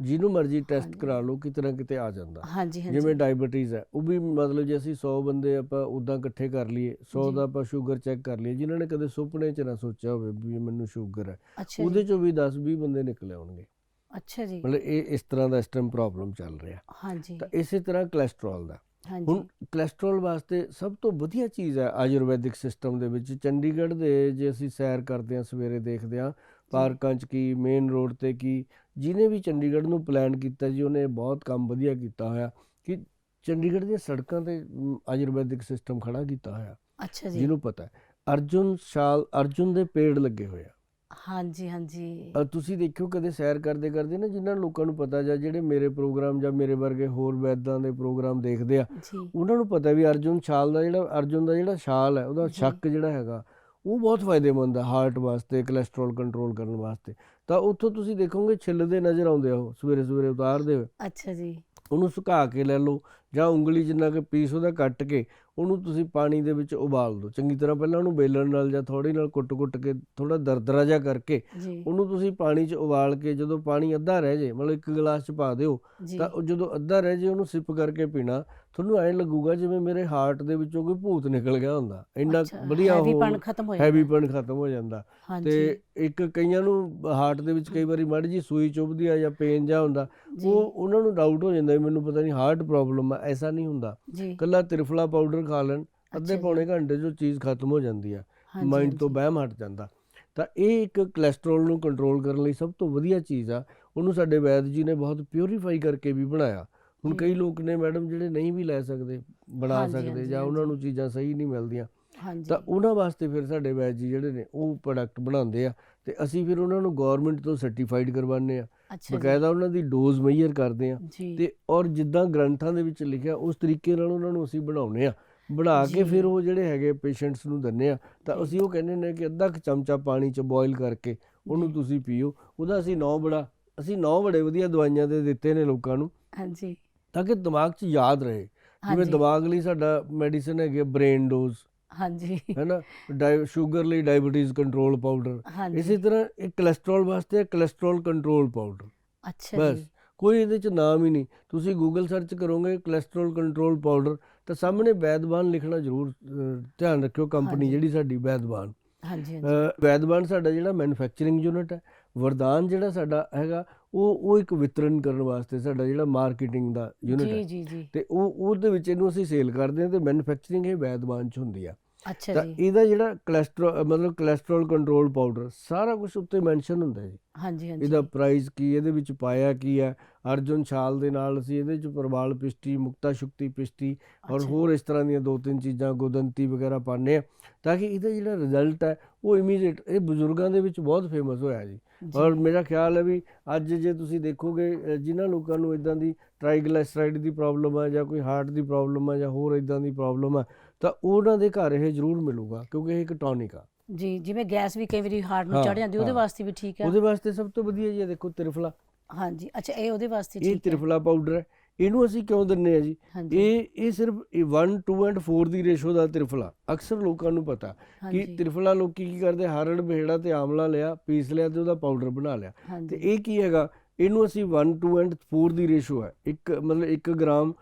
Speaker 2: ਜਿਹਨੂੰ ਮਰਜ਼ੀ ਟੈਸਟ। ਕਰਾ ਲਓ ਕਿਤੇ ਨਾ ਕਿਤੇ ਆ ਜਾਂਦਾ।
Speaker 1: ਹਾਂਜੀ ਹਾਂਜੀ।
Speaker 2: ਜਿਵੇਂ ਡਾਇਬੀਟੀਜ਼ ਹੈ ਉਹ ਵੀ ਮਤਲਬ ਜੇ ਅਸੀਂ 100 ਬੰਦੇ ਆਪਾਂ ਉਦਾਂ ਇਕੱਠੇ ਕਰ ਲਈਏ 100
Speaker 1: ਜੀ।
Speaker 2: ਦਾ ਆਪਾਂ ਸ਼ੂਗਰ ਚੈੱਕ ਕਰ ਲਈਏ ਜਿਨ੍ਹਾਂ ਨੇ ਕਦੇ ਸੁਪਨੇ 'ਚ ਨਾ ਸੋਚਿਆ ਹੋਵੇ ਵੀ ਮੈਨੂੰ ਸ਼ੂਗਰ ਹੈ ਉਹਦੇ 'ਚੋਂ ਵੀ 10 20 ਬੰਦੇ ਨਿਕਲੇ ਆਉਣਗੇ
Speaker 1: ਅੱਛਾ ਜੀ।
Speaker 2: ਮਤਲਬ ਇਹ ਇਸ ਤਰ੍ਹਾਂ ਦਾ ਇਸ ਟਾਈਮ ਪ੍ਰੋਬਲਮ ਚੱਲ ਰਿਹਾ।
Speaker 1: ਹਾਂਜੀ।
Speaker 2: ਤਾਂ ਇਸੇ ਤਰ੍ਹਾਂ ਕੋਲੇਸਟ੍ਰੋਲ ਦਾ। ਹੁਣ ਕੋਲੇਸਟ੍ਰੋਲ ਵਾਸਤੇ ਸਭ ਤੋਂ ਵਧੀਆ ਚੀਜ਼ ਹੈ ਆਯੁਰਵੈਦਿਕ ਸਿਸਟਮ ਦੇ ਵਿੱਚ। ਚੰਡੀਗੜ੍ਹ ਦੇ ਜੇ ਅਸੀਂ ਸੈਰ ਕਰਦੇ ਹਾਂ ਸਵੇਰੇ ਦੇਖਦੇ ਹਾਂ ਪਾਰਕਾਂ 'ਚ ਕੀ ਮੇਨ ਰੋਡ ਤੇ ਕੀ ਜਿਹਨੇ ਵੀ ਚੰਡੀਗੜ੍ਹ ਨੂੰ ਪਲਾਨ ਕੀਤਾ ਜੀ ਉਹਨੇ ਬਹੁਤ ਕੰਮ ਵਧੀਆ ਕੀਤਾ ਹੋਇਆ ਕਿ ਚੰਡੀਗੜ੍ਹ ਦੀਆਂ ਸੜਕਾਂ ਤੇ ਆਯੁਰਵੈਦਿਕ ਸਿਸਟਮ ਖੜਾ ਕੀਤਾ ਹੋਇਆ।
Speaker 1: ਅੱਛਾ ਜੀ।
Speaker 2: ਜਿਹਨੂੰ ਪਤਾ ਹੈ। ਅਰਜੁਨ ਸ਼ਾਲ ਅਰਜੁਨ ਦੇ ਪੇੜ ਲੱਗੇ ਹੋਏ ਆ।
Speaker 1: ਹਾਂਜੀ ਹਾਂਜੀ।
Speaker 2: ਅ, ਤੁਸੀਂ ਦੇਖਿਓ ਕਦੇ ਸੈਰ ਕਰਦੇ ਕਰਦੇ ਨਾ ਜਿਨ੍ਹਾਂ ਲੋਕਾਂ ਨੂੰ ਪਤਾ ਜਾਂ ਜਿਹੜੇ ਮੇਰੇ ਪ੍ਰੋਗਰਾਮ ਜਾਂ ਮੇਰੇ ਵਰਗੇ ਹੋਰ ਵੈਦਾਂ ਦੇ ਪ੍ਰੋਗਰਾਮ ਦੇਖਦੇ ਆ
Speaker 1: ਜੀ।
Speaker 2: ਉਹਨਾਂ ਨੂੰ ਪਤਾ ਵੀ ਅਰਜੁਨ ਛਾਲ ਦਾ ਜਿਹੜਾ ਅਰਜੁਨ ਦਾ ਜਿਹੜਾ ਛਾਲ ਹੈ ਉਹਦਾ
Speaker 1: ਜੀ।
Speaker 2: ਛੱਕ ਜਿਹੜਾ ਹੈਗਾ ਉਹ ਬਹੁਤ ਫਾਇਦੇਮੰਦ ਹੈ ਹਾਰਟ ਵਾਸਤੇ ਕੋਲੇਸਟ੍ਰੋਲ ਕੰਟਰੋਲ ਕਰਨ ਵਾਸਤੇ। ਤਾਂ ਉੱਥੋਂ ਤੁਸੀਂ ਦੇਖੋਗੇ ਛਿੱਲਦੇ ਨਜ਼ਰ ਆਉਂਦੇ ਆ ਉਹ ਸਵੇਰੇ ਸਵੇਰੇ ਉਤਾਰਦੇ ਹੋਏ।
Speaker 1: ਅੱਛਾ ਜੀ।
Speaker 2: ਉਹਨੂੰ ਸੁਕਾ ਕੇ ਲੈ ਲਓ ਜਾਂ ਉਂਗਲੀ ਜਿੰਨਾ ਕਿ ਪੀਸ ਉਹਦਾ ਕੱਟ ਕੇ ਉਹਨੂੰ ਤੁਸੀਂ ਪਾਣੀ ਦੇ ਵਿੱਚ ਉਬਾਲ ਦਿਓ। ਚੰਗੀ ਤਰ੍ਹਾਂ ਪਹਿਲਾਂ ਉਹਨੂੰ ਬੇਲਣ ਨਾਲ ਜਾਂ ਥੋੜੀ ਨਾਲ ਕੁੱਟ-ਕੁੱਟ ਕੇ ਥੋੜਾ ਦਰਦਰਾ ਜਿਹਾ ਕਰਕੇ
Speaker 1: ਜੀ।
Speaker 2: ਉਹਨੂੰ ਤੁਸੀਂ ਪਾਣੀ 'ਚ ਉਬਾਲ ਕੇ ਜਦੋਂ ਪਾਣੀ ਅੱਧਾ ਰਹਿ ਜੇ ਮਤਲਬ ਇੱਕ ਗਲਾਸ 'ਚ ਪਾ ਦਿਓ
Speaker 1: ਜੀ।
Speaker 2: ਤਾਂ ਉਹ ਜਦੋਂ ਅੱਧਾ ਰਹਿ ਜੇ ਉਹਨੂੰ ਸਿਪ ਕਰਕੇ ਪੀਣਾ ਤੁਹਾਨੂੰ ਐਂ ਲੱਗੂਗਾ ਜਿਵੇਂ ਮੇਰੇ ਹਾਰਟ ਦੇ ਵਿੱਚੋਂ ਕੋਈ ਭੂਤ ਨਿਕਲ ਗਿਆ ਹੁੰਦਾ। ਇੰਨਾ ਵਧੀਆ
Speaker 1: ਹੈਵੀਪਣ ਖਤਮ ਹੋ ਜਾਂਦਾ।
Speaker 2: ਹੈਵੀਪਨ ਖਤਮ ਹੋ ਜਾਂਦਾ। ਤੇ ਇੱਕ ਕਈਆਂ ਨੂੰ ਹਾਰਟ ਦੇ ਵਿੱਚ ਕਈ ਵਾਰੀ ਮਾੜੀ ਜੀ ਸੂਈ ਚੁੱਭਦੀ ਆ ਜਾਂ ਪੇਨ ਜਾ ਹੁੰਦਾ
Speaker 1: ਜੀ।
Speaker 2: ਉਹ ਉਹਨਾਂ ਨੂੰ ਡਾਊਟ ਹੋ ਜਾਂਦਾ ਵੀ ਮੈਨੂੰ ਪਤਾ ਨਹੀਂ ਹਾਰਟ ਪ੍ਰੋਬਲਮ ਆ ਐਸਾ ਨਹੀਂ ਹੁੰਦਾ
Speaker 1: ਜੀ
Speaker 2: ਕੱਲਾ ਤ੍ਰਿਫਲਾ ਪਾਊਡਰ ਖਾ ਲੈਣ ਅੱਧੇ
Speaker 1: ਜੀ।
Speaker 2: ਪੌਣੇ ਘੰਟੇ ਉਹ ਚੀਜ਼ ਖਤਮ ਹੋ ਜਾਂਦੀ ਆ ਮਾਈਂਡ ਤੋਂ। ਵਹਿਮ ਹਟ ਜਾਂਦਾ ਤਾਂ ਇਹ ਇੱਕ ਕੋਲੇਸਟ੍ਰੋਲ ਨੂੰ ਕੰਟਰੋਲ ਕਰਨ ਲਈ ਸਭ ਤੋਂ ਵਧੀਆ ਚੀਜ਼ ਆ ਉਹਨੂੰ ਸਾਡੇ ਵੈਦ ਜੀ ਨੇ ਬਹੁਤ ਪਿਉਰੀਫਾਈ ਕਰਕੇ ਵੀ ਬਣਾਇਆ ਹੁਣ
Speaker 1: ਜੀ।
Speaker 2: ਕਈ ਲੋਕ ਨੇ ਮੈਡਮ ਜਿਹੜੇ ਨਹੀਂ ਵੀ ਲੈ ਸਕਦੇ ਬਣਾ ਸਕਦੇ ਜਾਂ ਉਹਨਾਂ। ਨੂੰ ਚੀਜ਼ਾਂ ਸਹੀ ਨਹੀਂ ਮਿਲਦੀਆਂ ਤਾਂ ਉਹਨਾਂ ਵਾਸਤੇ ਫਿਰ ਸਾਡੇ ਵੈਦ ਜੀ ਜਿਹੜੇ ਨੇ ਉਹ ਪ੍ਰੋਡਕਟ ਬਣਾਉਂਦੇ ਆ ਤੇ ਅਸੀਂ ਫਿਰ ਉਹਨਾਂ ਨੂੰ ਗਵਰਨਮੈਂਟ ਤੋਂ ਸਰਟੀਫਾਈਡ ਕਰਵਾਉਂਦੇ ਆ ਬਕਾਇਦਾ ਉਹਨਾਂ ਦੀ ਡੋਜ਼ ਮੇਜਰ ਕਰਦੇ ਆ ਤੇ ਔਰ ਜਿੱਦਾਂ ਗ੍ਰੰਥਾਂ ਦੇ ਵਿੱਚ ਲਿਖਿਆ ਉਸ ਤਰੀਕੇ ਨਾਲ ਉਹਨਾਂ ਨੂੰ ਅਸੀਂ ਬਣਾਉਨੇ ਆ ਬਣਾ ਕੇ। ਫਿਰ ਉਹ ਜਿਹੜੇ ਹੈਗੇ ਪੇਸ਼ੈਂਟਸ ਨੂੰ ਦਿੰਨੇ ਆ ਤਾਂ। ਅਸੀਂ ਉਹ ਕਹਿੰਦੇ ਨੇ ਕਿ ਅੱਧਾ ਕੁ ਚਮਚਾ ਪਾਣੀ 'ਚ ਬੋਇਲ ਕਰਕੇ ਉਹਨੂੰ। ਤੁਸੀਂ ਪੀਓ। ਉਹਦਾ ਅਸੀਂ ਨੌ ਬੜਾ ਅਸੀਂ ਨੌ ਬੜੇ ਵਧੀਆ ਦਵਾਈਆਂ ਦੇ ਦਿੱਤੇ ਨੇ ਲੋਕਾਂ ਨੂੰ।
Speaker 1: ਹਾਂਜੀ।
Speaker 2: ਤਾਂ ਕਿ ਦਿਮਾਗ 'ਚ ਯਾਦ ਰਹੇ। ਜਿਵੇਂ ਦਿਮਾਗ ਲਈ ਸਾਡਾ ਮੈਡੀਸਨ ਹੈਗੀ ਬ੍ਰੇਨ ਡੋਜ਼
Speaker 1: ਹਾਂਜੀ।
Speaker 2: ਹੈਨਾ? ਡਾਈ ਸ਼ੂਗਰ ਲਈ ਡਾਇਬੀਟੀਜ਼ ਕੰਟਰੋਲ ਪਾਊਡਰ।
Speaker 1: ਹਾਂਜੀ।
Speaker 2: ਇਸੇ ਤਰ੍ਹਾਂ ਇੱਕ ਕੋਲੇਸਟ੍ਰੋਲ ਵਾਸਤੇ ਕੋਲੇਸਟ੍ਰੋਲ ਕੰਟਰੋਲ ਪਾਊਡਰ।
Speaker 1: ਅੱਛਾ
Speaker 2: ਬਸ।
Speaker 1: ਜੀ
Speaker 2: ਕੋਈ ਇਹਦੇ ਚ ਨਾਮ ਹੀ ਨਹੀਂ। ਤੁਸੀਂ ਗੂਗਲ ਸਰਚ ਕਰੋਗੇ ਕੋਲੇਸਟ੍ਰੋਲ ਕੰਟਰੋਲ ਪਾਊਡਰ ਤਾਂ ਸਾਹਮਣੇ ਵੈਦਵਾਨ ਲਿਖਣਾ ਜ਼ਰੂਰ ਅਹ, ਧਿਆਨ ਰੱਖਿਓ ਕੰਪਨੀ
Speaker 1: ਹਾਂਜੀ।
Speaker 2: ਜਿਹੜੀ ਸਾਡੀ ਵੈਦਵਾਨ
Speaker 1: ਹਾਂਜੀ ਹਾਂਜੀ।
Speaker 2: ਅਹ, ਵੈਦਵਾਨ ਸਾਡਾ ਜਿਹੜਾ ਮੈਨੂਫੈਕਚਰਿੰਗ ਯੂਨਿਟ ਹੈ। ਵਰਦਾਨ ਜਿਹੜਾ ਸਾਡਾ ਹੈਗਾ ਉਹ ਉਹ ਇੱਕ ਵਿਤਰਨ ਕਰਨ ਵਾਸਤੇ ਸਾਡਾ ਜਿਹੜਾ ਮਾਰਕੀਟਿੰਗ ਦਾ ਯੂਨਿਟ ਹੈ। ਤੇ ਉਹ ਉਹਦੇ ਵਿੱਚ ਇਹਨੂੰ ਅਸੀਂ ਸੇਲ ਕਰਦੇ ਹਾਂ ਤੇ ਮੈਨੂਫੈਕਚਰਿੰਗ ਇਹ ਵੈਦਵਾਨ ਚ ਹੁੰਦੀ ਆ।
Speaker 1: ਅੱਛਾ
Speaker 2: ਤਾਂ
Speaker 1: ਜੀ।
Speaker 2: ਇਹਦਾ ਜਿਹੜਾ ਕੋਲੇਸਟ੍ਰੋਲ ਮਤਲਬ ਕੋਲੇਸਟ੍ਰੋਲ ਕੰਟਰੋਲ ਪਾਊਡਰ ਸਾਰਾ ਕੁਝ ਉੱਤੇ ਮੈਂਸ਼ਨ ਹੁੰਦਾ ਜੀ।
Speaker 1: ਹਾਂਜੀ ਹਾਂਜੀ।
Speaker 2: ਇਹਦਾ ਪ੍ਰਾਈਸ ਕੀ ਇਹਦੇ ਵਿੱਚ ਪਾਇਆ ਕੀ ਹੈ? ਅਰਜੁਨ ਛਾਲ ਦੇ ਨਾਲ ਅਸੀਂ ਇਹਦੇ ਚ ਪ੍ਰਵਾਲ ਪਿਸ਼ਟੀ ਮੁਕਤਾ ਸ਼ੁਕਤੀ ਪਿਸ਼ਟੀ ਔਰ। ਹੋਰ ਇਸ ਤਰ੍ਹਾਂ ਦੀਆਂ ਦੋ ਤਿੰਨ ਚੀਜ਼ਾਂ ਗੋਦੰਤੀ ਵਗੈਰਾ ਪਾਉਂਦੇ ਆ ਤਾਂ ਕਿ ਇਹਦਾ ਜਿਹੜਾ ਰਿਜ਼ਲਟ ਹੈ ਉਹ ਇਮੀਡੀਏਟ ਇਹ ਬਜ਼ੁਰਗਾਂ ਦੇ ਵਿੱਚ ਬਹੁਤ ਫੇਮਸ ਹੋਇਆ ਜੀ। ਔਰ ਮੇਰਾ ਖਿਆਲ ਹੈ ਵੀ ਅੱਜ ਜੇ ਤੁਸੀਂ ਦੇਖੋਗੇ ਜਿਨ੍ਹਾਂ ਲੋਕਾਂ ਨੂੰ ਇਦਾਂ ਦੀ ਟ੍ਰਾਈਗਲਾਈਸਰਾਈਡ ਦੀ ਪ੍ਰੋਬਲਮ ਹੈ ਜਾਂ ਕੋਈ ਹਾਰਟ ਦੀ ਪ੍ਰੋਬਲਮ ਹੈ ਜਾਂ ਹੋਰ ਇਦਾਂ ਦੀ ਪ੍ਰੋਬਲਮ ਹੈ ਤਾਂ ਉਹਨਾਂ ਦੇ ਘਰ ਇਹ ਜ਼ਰੂਰ ਮਿਲੂਗਾ ਕਿਉਂਕਿ ਇਹ ਇੱਕ ਟੌਨਿਕ ਆ।
Speaker 1: ਜੀ ਜਿਵੇਂ ਗੈਸ ਵੀ ਕਈ ਵਾਰੀ ਹਾਰਟ ਨੂੰ ਚੜ ਜਾਂਦੀ ਉਹਦੇ। ਵਾਸਤੇ ਵੀ ਠੀਕ ਹੈ
Speaker 2: ਉਹਦੇ ਵਾਸਤੇ ਸਭ ਤੋਂ ਵਧੀਆ ਜੀ ਇਹ ਦੇਖੋ ਤ੍ਰਿਫਲਾ।
Speaker 1: ਹਾਂਜੀ ਅੱਛਾ ਇਹ ਉਹਦੇ ਵਾਸਤੇ
Speaker 2: ਇਹ
Speaker 1: ਠੀਕ ਹੈ।
Speaker 2: ਤ੍ਰਿਫਲਾ ਪਾਊਡਰ ਹੈ। ਇਹਨੂੰ ਅਸੀਂ ਕਿਉਂ ਦਿੰਨੇ ਆ ਜੀ? ਇਹ ਇਹ ਸਿਰਫ 1 2 ਐਂਡ 4 ਦੀ ਰੇਸ਼ੋ ਦਾ ਤ੍ਰਿਫਲਾ। ਅਕਸਰ ਲੋਕਾਂ ਨੂੰ ਪਤਾ ਕਿ ਤ੍ਰਿਫਲਾ ਲੋਕੀ ਕੀ ਕਰਦੇ? ਹਰੜ ਬਿਹੜਾ ਤੇ ਆਮਲਾ ਲਿਆ ਪੀਸ ਲਿਆ ਤੇ ਉਹਦਾ ਪਾਊਡਰ ਬਣਾ ਲਿਆ। ਤੇ ਇਹ ਕੀ ਹੈਗਾ? ਇਹਨੂੰ ਅਸੀਂ 1 2 ਐਂਡ 4 ਦੀ ਰੇਸ਼ੋ ਹੈ। ਇੱਕ ਮਤਲਬ 1 ਗ੍ਰਾਮ